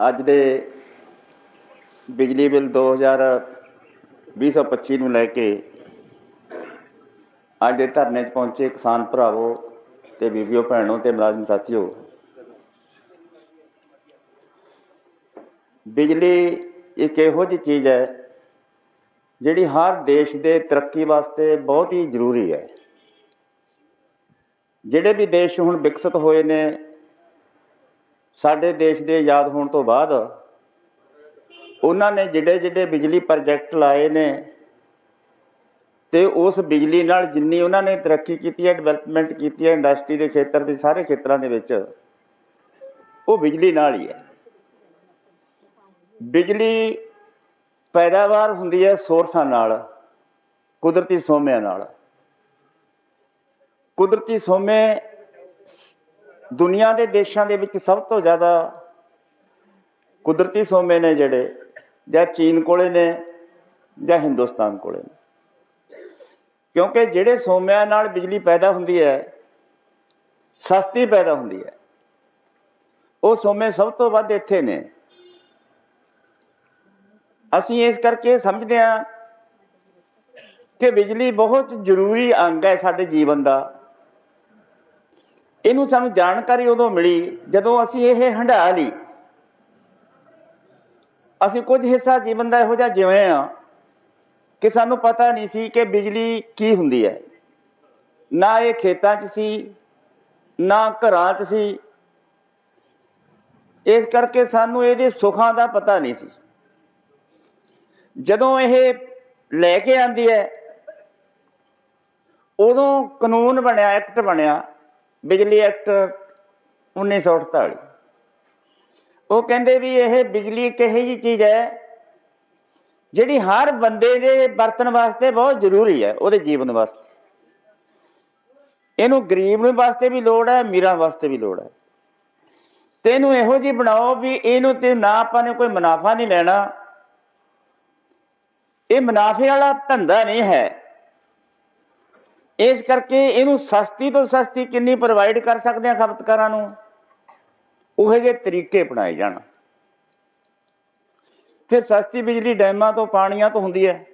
ਅੱਜ ਦੇ ਬਿਜਲੀ ਬਿੱਲ 2025 ਨੂੰ ਲੈ ਕੇ ਅੱਜ ਦੇ ਧਰਨੇ 'ਚ ਪਹੁੰਚੇ ਕਿਸਾਨ ਭਰਾਵੋ ਤੇ ਬੀਬੀਓ ਭੈਣੋ ਤੇ ਮੁਲਾਜ਼ਮ ਸਾਥੀਓ। ਬਿਜਲੀ ਇੱਕ ਇਹੋ ਜਿਹੀ ਚੀਜ਼ ਹੈ ਜਿਹੜੀ ਹਰ ਦੇਸ਼ ਦੇ ਤਰੱਕੀ ਵਾਸਤੇ ਬਹੁਤ ਹੀ ਜ਼ਰੂਰੀ ਹੈ। ਜਿਹੜੇ ਵੀ ਦੇਸ਼ ਹੁਣ ਵਿਕਸਿਤ ਹੋਏ ਨੇ ਸਾਡੇ ਦੇਸ਼ ਦੇ ਆਜ਼ਾਦ ਹੋਣ ਤੋਂ ਬਾਅਦ ਉਹਨਾਂ ਨੇ ਜਿਹੜੇ ਜਿਹੜੇ ਬਿਜਲੀ ਪ੍ਰੋਜੈਕਟ ਲਾਏ ਨੇ ਤੇ ਉਸ ਬਿਜਲੀ ਨਾਲ ਜਿੰਨੀ ਉਹਨਾਂ ਨੇ ਤਰੱਕੀ ਕੀਤੀ ਹੈ ਡਿਵੈਲਪਮੈਂਟ ਕੀਤੀ ਹੈ ਇੰਡਸਟਰੀ ਦੇ ਖੇਤਰ ਦੇ ਸਾਰੇ ਖੇਤਰਾਂ ਦੇ ਵਿੱਚ, ਉਹ ਬਿਜਲੀ ਨਾਲ ਹੀ ਹੈ। ਬਿਜਲੀ ਪੈਦਾਵਾਰ ਹੁੰਦੀ ਹੈ ਸੋਰਸਾਂ ਨਾਲ, ਕੁਦਰਤੀ ਸੋਮਿਆਂ ਨਾਲ। ਕੁਦਰਤੀ ਸੋਮੇ ਦੁਨੀਆ ਦੇ ਦੇਸ਼ਾਂ ਦੇ ਵਿੱਚ ਸਭ ਤੋਂ ਜ਼ਿਆਦਾ ਕੁਦਰਤੀ ਸੋਮੇ ਨੇ ਜਿਹੜੇ, ਜਾਂ ਚੀਨ ਕੋਲੇ ਨੇ, ਜਾਂ ਹਿੰਦੁਸਤਾਨ ਕੋਲੇ ਨੇ। ਕਿਉਂਕਿ ਜਿਹੜੇ ਸੋਮਿਆਂ ਨਾਲ ਬਿਜਲੀ ਪੈਦਾ ਹੁੰਦੀ ਹੈ, ਸਸਤੀ ਪੈਦਾ ਹੁੰਦੀ ਹੈ, ਉਹ ਸੋਮੇ ਸਭ ਤੋਂ ਵੱਧ ਇੱਥੇ ਨੇ। ਅਸੀਂ ਇਸ ਕਰਕੇ ਸਮਝਦੇ ਹਾਂ ਕਿ ਬਿਜਲੀ ਬਹੁਤ ਜ਼ਰੂਰੀ ਅੰਗ ਹੈ ਸਾਡੇ ਜੀਵਨ ਦਾ। ਇਹਨੂੰ ਸਾਨੂੰ ਜਾਣਕਾਰੀ ਉਦੋਂ ਮਿਲੀ ਜਦੋਂ ਅਸੀਂ ਇਹ ਹੰਢਾ ਲਈ। ਅਸੀਂ ਕੁਝ ਹਿੱਸਾ ਜੀਵਨ ਦਾ ਇਹੋ ਜਿਹਾ ਜਿਵੇਂ ਆ ਕਿ ਸਾਨੂੰ ਪਤਾ ਨਹੀਂ ਸੀ ਕਿ ਬਿਜਲੀ ਕੀ ਹੁੰਦੀ ਹੈ। ਨਾ ਇਹ ਖੇਤਾਂ 'ਚ ਸੀ, ਨਾ ਘਰਾਂ 'ਚ ਸੀ। ਇਸ ਕਰਕੇ ਸਾਨੂੰ ਇਹਦੇ ਸੁੱਖਾਂ ਦਾ ਪਤਾ ਨਹੀਂ ਸੀ। ਜਦੋਂ ਇਹ ਲੈ ਕੇ ਆਂਦੀ ਹੈ, ਉਦੋਂ ਕਾਨੂੰਨ ਬਣਿਆ, ਐਕਟ ਬਣਿਆ ਬਿਜਲੀ ਐਕਟ 1948 ਉਹ ਕਹਿੰਦੇ ਵੀ ਇਹ ਬਿਜਲੀ ਇੱਕ ਇਹੋ ਜਿਹੀ ਚੀਜ਼ ਹੈ, ਜਿਹੜੀ ਹਰ ਬੰਦੇ ਦੇ ਵਰਤਣ ਵਾਸਤੇ ਬਹੁਤ ਜ਼ਰੂਰੀ ਹੈ, ਉਹਦੇ ਜੀਵਨ ਵਾਸਤੇ। ਇਹਨੂੰ ਗਰੀਬ ਨੂੰ ਵਾਸਤੇ ਵੀ ਲੋੜ ਹੈ, ਅਮੀਰਾਂ ਵਾਸਤੇ ਵੀ ਲੋੜ ਹੈ। ਤੇ ਇਹਨੂੰ ਇਹੋ ਜਿਹੀ ਬਣਾਓ ਵੀ ਇਹਨੂੰ ਤੇ ਨਾ ਆਪਾਂ ਨੇ ਕੋਈ ਮੁਨਾਫਾ ਨਹੀਂ ਲੈਣਾ। ਇਹ ਮੁਨਾਫੇ ਵਾਲਾ ਧੰਦਾ ਨਹੀਂ ਹੈ। ਇਸ ਕਰਕੇ ਇਹਨੂੰ ਸਸਤੀ ਤੋਂ ਸਸਤੀ ਕਿੰਨੀ ਪ੍ਰੋਵਾਈਡ ਕਰ ਸਕਦੇ ਆ ਖਪਤਕਾਰਾਂ ਨੂੰ? ਉਹੇ ਜਿਹੇ ਤਰੀਕੇ ਅਪਣਾਏ ਜਾਣ। ਫਿਰ ਸਸਤੀ ਬਿਜਲੀ ਡੈਮਾਂ ਤੋਂ ਪਾਣੀਆਂ ਤੋਂ ਹੁੰਦੀ ਹੈ।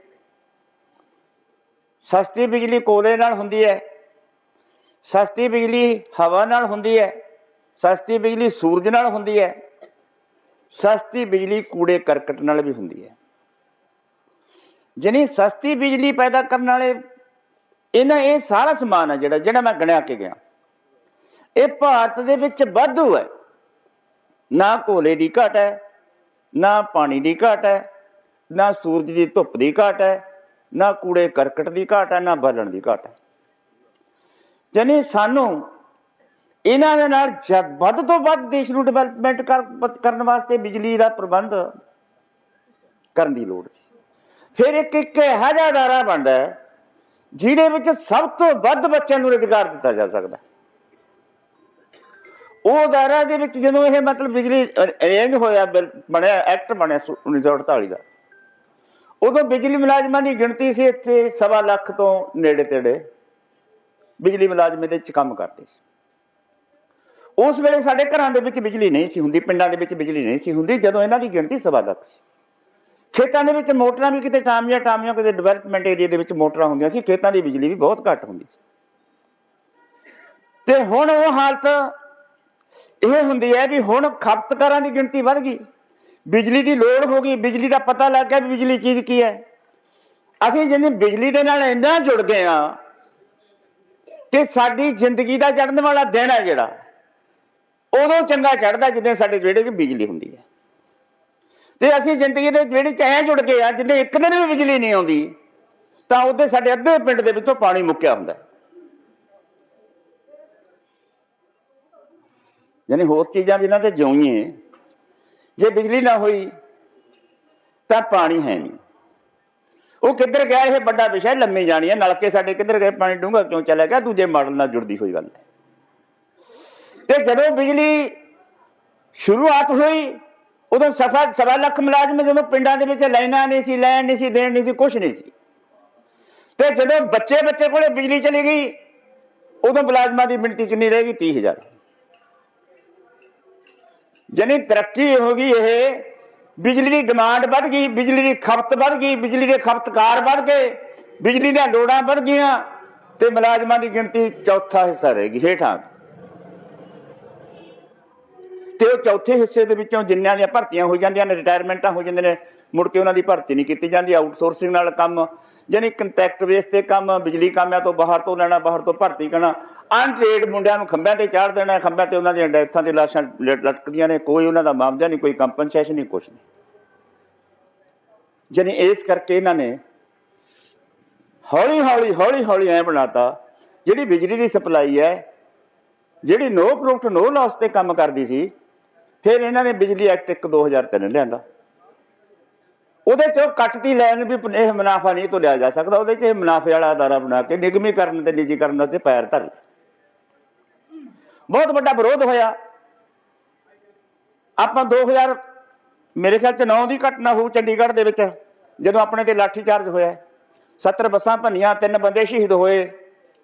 ਸਸਤੀ ਬਿਜਲੀ ਕੋਲੇ ਨਾਲ ਹੁੰਦੀ ਹੈ। ਸਸਤੀ ਬਿਜਲੀ ਹਵਾ ਨਾਲ ਹੁੰਦੀ ਹੈ। ਸਸਤੀ ਬਿਜਲੀ ਸੂਰਜ ਨਾਲ ਹੁੰਦੀ ਹੈ। ਸਸਤੀ ਬਿਜਲੀ ਕੂੜੇ ਕਰਕਟ ਨਾਲ ਵੀ ਹੁੰਦੀ ਹੈ। ਜਿਹਨੀ ਸਸਤੀ ਬਿਜਲੀ ਪੈਦਾ ਕਰਨ ਵਾਲੇ ਇਹਨਾਂ ਇਹ ਸਾਰਾ ਸਮਾਨ ਹੈ ਜਿਹੜਾ ਜਿਹੜਾ ਮੈਂ ਗਿਣਿਆ ਕੇ ਗਿਆ। ਇਹ ਭਾਰਤ ਦੇ ਵਿੱਚ ਵਾਧੂ ਹੈ। ਨਾ ਕੋਲੇ ਦੀ ਘਾਟ ਹੈ, ਨਾ ਪਾਣੀ ਦੀ ਘਾਟ ਹੈ, ਨਾ ਸੂਰਜ ਦੀ ਧੁੱਪ ਦੀ ਘਾਟ ਹੈ, ਨਾ ਕੂੜੇ ਕਰਕਟ ਦੀ ਘਾਟ ਹੈ, ਨਾ ਬਾਲਣ ਦੀ ਘਾਟ ਹੈ। ਜਾਨੀ ਸਾਨੂੰ ਇਹਨਾਂ ਦੇ ਨਾਲ ਵੱਧ ਤੋਂ ਵੱਧ ਦੇਸ਼ ਨੂੰ ਡਿਵੈਲਪਮੈਂਟ ਕਰਨ ਵਾਸਤੇ ਬਿਜਲੀ ਦਾ ਪ੍ਰਬੰਧ ਕਰਨ ਦੀ ਲੋੜ ਸੀ। ਫਿਰ ਇੱਕ ਇੱਕ ਇਹੋ ਜਿਹਾ ਅਦਾਰਾ ਬਣਦਾ ਹੈ ਜਿਹਦੇ ਵਿੱਚ ਸਭ ਤੋਂ ਵੱਧ ਬੱਚਿਆਂ ਨੂੰ ਰੁਜ਼ਗਾਰ ਦਿੱਤਾ ਜਾ ਸਕਦਾ ਉਹ ਅਦਾਰਾ ਦੇ ਵਿੱਚ ਜਦੋਂ ਇਹ ਮਤਲਬ ਬਿਜਲੀ ਅਰੇਂਜ ਹੋਇਆ ਬਣਿਆ, ਐਕਟ ਬਣਿਆ 1948 ਦਾ, ਉਦੋਂ ਬਿਜਲੀ ਮੁਲਾਜ਼ਮਾਂ ਦੀ ਗਿਣਤੀ ਸੀ ਇੱਥੇ ਸਵਾ ਲੱਖ ਤੋਂ ਨੇੜੇ ਤੇੜੇ ਬਿਜਲੀ ਮੁਲਾਜ਼ਮ ਦੇ ਵਿੱਚ ਕੰਮ ਕਰਦੇ ਸੀ। ਉਸ ਵੇਲੇ ਸਾਡੇ ਘਰਾਂ ਦੇ ਵਿੱਚ ਬਿਜਲੀ ਨਹੀਂ ਸੀ ਹੁੰਦੀ, ਪਿੰਡਾਂ ਦੇ ਵਿੱਚ ਬਿਜਲੀ ਨਹੀਂ ਸੀ ਹੁੰਦੀ, ਜਦੋਂ ਇਹਨਾਂ ਦੀ ਗਿਣਤੀ ਸਵਾ ਲੱਖ ਸੀ। ਖੇਤਾਂ ਦੇ ਵਿੱਚ ਮੋਟਰਾਂ ਵੀ ਕਿਤੇ ਟਾਮੀਆਂ ਟਾਮੀਆਂ ਕਿਤੇ ਡਿਵੈਲਪਮੈਂਟ ਏਰੀਆ ਦੇ ਵਿੱਚ ਮੋਟਰਾਂ ਹੁੰਦੀਆਂ ਸੀ, ਖੇਤਾਂ ਦੀ ਬਿਜਲੀ ਵੀ ਬਹੁਤ ਘੱਟ ਹੁੰਦੀ ਸੀ। ਤੇ ਹੁਣ ਉਹ ਹਾਲਤ ਇਹ ਹੁੰਦੀ ਹੈ ਵੀ ਹੁਣ ਖਪਤਕਾਰਾਂ ਦੀ ਗਿਣਤੀ ਵੱਧ ਗਈ। ਬਿਜਲੀ ਦੀ ਲੋੜ ਹੋ ਗਈ, ਬਿਜਲੀ ਦਾ ਪਤਾ ਲੱਗ ਗਿਆ ਵੀ ਬਿਜਲੀ ਚੀਜ਼ ਕੀ ਹੈ। ਅਸੀਂ ਜਿੰਨੇ ਬਿਜਲੀ ਦੇ ਨਾਲ ਇੰਨਾ ਜੁੜ ਗਏ ਆ ਕਿ ਸਾਡੀ ਜ਼ਿੰਦਗੀ ਦਾ ਚੜਨ ਵਾਲਾ ਦਿਨ ਹੈ ਜਿਹੜਾ। ਉਦੋਂ ਚੰਗਾ ਚੜਦਾ ਜਿੱਦਾਂ ਸਾਡੇ ਜਿਹੜੇ ਕਿ ਬਿਜਲੀ ਹੁੰਦੀ ਹੈ। ਤੇ ਅਸੀਂ ਜ਼ਿੰਦਗੀ ਦੇ ਜਿਹੜੇ ਚਾਹਿਆ ਜੁੜ ਗਏ ਆ, ਜਿੰਨੇ ਇੱਕ ਦਿਨ ਵੀ ਬਿਜਲੀ ਨਹੀਂ ਆਉਂਦੀ, ਤਾਂ ਉਹਦੇ ਸਾਡੇ ਅੱਧੇ ਪਿੰਡ ਦੇ ਵਿੱਚੋਂ ਪਾਣੀ ਮੁੱਕਿਆ ਹੁੰਦਾ। ਯਾਨੀ ਹੋਰ ਚੀਜ਼ਾਂ ਵੀ ਇਹਨਾਂ ਤੇ ਜਿਉਈਏ ਜੇ ਬਿਜਲੀ ਨਾ ਹੋਈ, ਤਾਂ ਪਾਣੀ ਹੈ ਨਹੀਂ। ਉਹ ਕਿੱਧਰ ਗਿਆ ਇਹ ਵੱਡਾ ਵਿਸ਼ਾ, ਲੰਮੀ ਜਾਣੀ ਹੈ, ਨਲਕੇ ਸਾਡੇ ਕਿੱਧਰ ਗਏ, ਪਾਣੀ ਡੂੰਘਾ ਕਿਉਂ ਚਲਾ ਗਿਆ, ਦੂਜੇ ਮਾਡਲ ਨਾਲ ਜੁੜਦੀ ਹੋਈ ਗੱਲ ਹੈ। ਤੇ ਜਦੋਂ ਬਿਜਲੀ ਸ਼ੁਰੂਆਤ ਹੋਈ ਉਦੋਂ ਸਫਾ ਸਵਾ ਲੱਖ ਮੁਲਾਜ਼ਮ ਜਦੋਂ ਪਿੰਡਾਂ ਦੇ ਵਿੱਚ ਲਾਈਨਾਂ ਨਹੀਂ ਸੀ, ਲੈਣ ਨਹੀਂ ਸੀ, ਦੇਣ ਨਹੀਂ ਸੀ ਕੁਝ ਨਹੀਂ ਸੀ। ਤੇ ਜਦੋਂ ਬੱਚੇ ਬੱਚੇ ਕੋਲੇ ਬਿਜਲੀ ਚਲੀ ਗਈ, ਉਦੋਂ ਮੁਲਾਜ਼ਮਾਂ ਦੀ ਗਿਣਤੀ ਕਿੰਨੀ ਰਹਿ ਗਈ? 30000 ਜਨੀ ਤਰੱਕੀ ਹੋ ਗਈ ਇਹ, ਬਿਜਲੀ ਦੀ ਡਿਮਾਂਡ ਵੱਧ ਗਈ, ਬਿਜਲੀ ਦੀ ਖਪਤ ਵੱਧ ਗਈ, ਬਿਜਲੀ ਦੇ ਖਪਤਕਾਰ ਵੱਧ ਗਏ, ਬਿਜਲੀ ਦੀਆਂ ਲੋੜਾਂ ਵੱਧ ਗਈਆਂ ਤੇ ਮੁਲਾਜ਼ਮਾਂ ਦੀ ਗਿਣਤੀ ਚੌਥਾ ਹਿੱਸਾ ਰਹਿ ਗਈ, ਹੇਠਾਂ। ਤੇ ਉਹ ਚੌਥੇ ਹਿੱਸੇ ਦੇ ਵਿੱਚੋਂ ਜਿੰਨਿਆਂ ਦੀਆਂ ਭਰਤੀਆਂ ਹੋ ਜਾਂਦੀਆਂ ਨੇ ਰਿਟਾਇਰਮੈਂਟਾਂ ਹੋ ਜਾਂਦੇ ਨੇ, ਮੁੜ ਕੇ ਉਹਨਾਂ ਦੀ ਭਰਤੀ ਨਹੀਂ ਕੀਤੀ ਜਾਂਦੀ। ਆਊਟਸੋਰਸਿੰਗ ਨਾਲ ਕੰਮ, ਯਾਨੀ ਕੰਟੈਕਟ ਬੇਸ ਤੇ ਕੰਮ, ਬਿਜਲੀ ਕਾਮਿਆਂ ਤੋਂ ਬਾਹਰ ਤੋਂ ਲੈਣਾ, ਬਾਹਰ ਤੋਂ ਭਰਤੀ ਕਰਨਾ ਅਨਟ੍ਰੇਡ ਮੁੰਡਿਆਂ ਨੂੰ ਖੰਭਿਆਂ ਤੇ ਚਾੜ ਦੇਣਾ, ਖੰਭਿਆਂ ਤੇ ਉਹਨਾਂ ਦੀਆਂ ਡੈਥਾਂ ਤੇ ਲਾਸ਼ਾਂ ਲਟਕਦੀਆਂ ਨੇ, ਕੋਈ ਉਹਨਾਂ ਦਾ ਮਾਮਲਾ ਨਹੀਂ, ਕੋਈ ਕੰਪਨਸੇਸ਼ਨ ਨਹੀਂ, ਕੁਛ ਨਹੀਂ। ਯਾਨੀ ਇਸ ਕਰਕੇ ਇਹਨਾਂ ਨੇ ਹੌਲੀ ਹੌਲੀ ਹੌਲੀ ਹੌਲੀ ਐ ਬਣਾਤਾ, ਜਿਹੜੀ ਬਿਜਲੀ ਦੀ ਸਪਲਾਈ ਹੈ, ਜਿਹੜੀ ਨੋ ਪ੍ਰੋਫਿਟ ਨੋ ਲਾਸ ਤੇ ਕੰਮ ਕਰਦੀ ਸੀ ਫਿਰ ਇਹਨਾਂ ਨੇ ਬਿਜਲੀ ਐਕਟ 1 2003 ਲਿਆਂਦਾ। ਉਹਦੇ ਚੋਂ ਕੱਟਦੀ ਲੈਣ ਵੀ ਇਹ ਮੁਨਾਫਾ ਨਹੀਂ ਤੋਂ ਲਿਆ ਜਾ ਸਕਦਾ, ਉਹਦੇ ਚ ਇਹ ਮੁਨਾਫੇ ਵਾਲਾ ਅਦਾਰਾ ਬਣਾ ਕੇ ਨਿਗਮੀਕਰਨ ਤੇ ਨਿੱਜੀਕਰਨ ਦਾ ਤੇ ਪੈਰ ਧਰ ਲਿਆ। ਬਹੁਤ ਵੱਡਾ ਵਿਰੋਧ ਹੋਇਆ। ਆਪਾਂ 2000 ਮੇਰੇ ਖਿਆਲ ਚ 9 ਦੀ ਘਟਨਾ ਹੋਊ ਚੰਡੀਗੜ੍ਹ ਦੇ ਵਿੱਚ, ਜਦੋਂ ਆਪਣੇ ਤੇ ਲਾਠੀ ਚਾਰਜ ਹੋਇਆ। 70 ਬੱਸਾਂ ਭੰਨੀਆਂ, ਤਿੰਨ ਬੰਦੇ ਸ਼ਹੀਦ ਹੋਏ।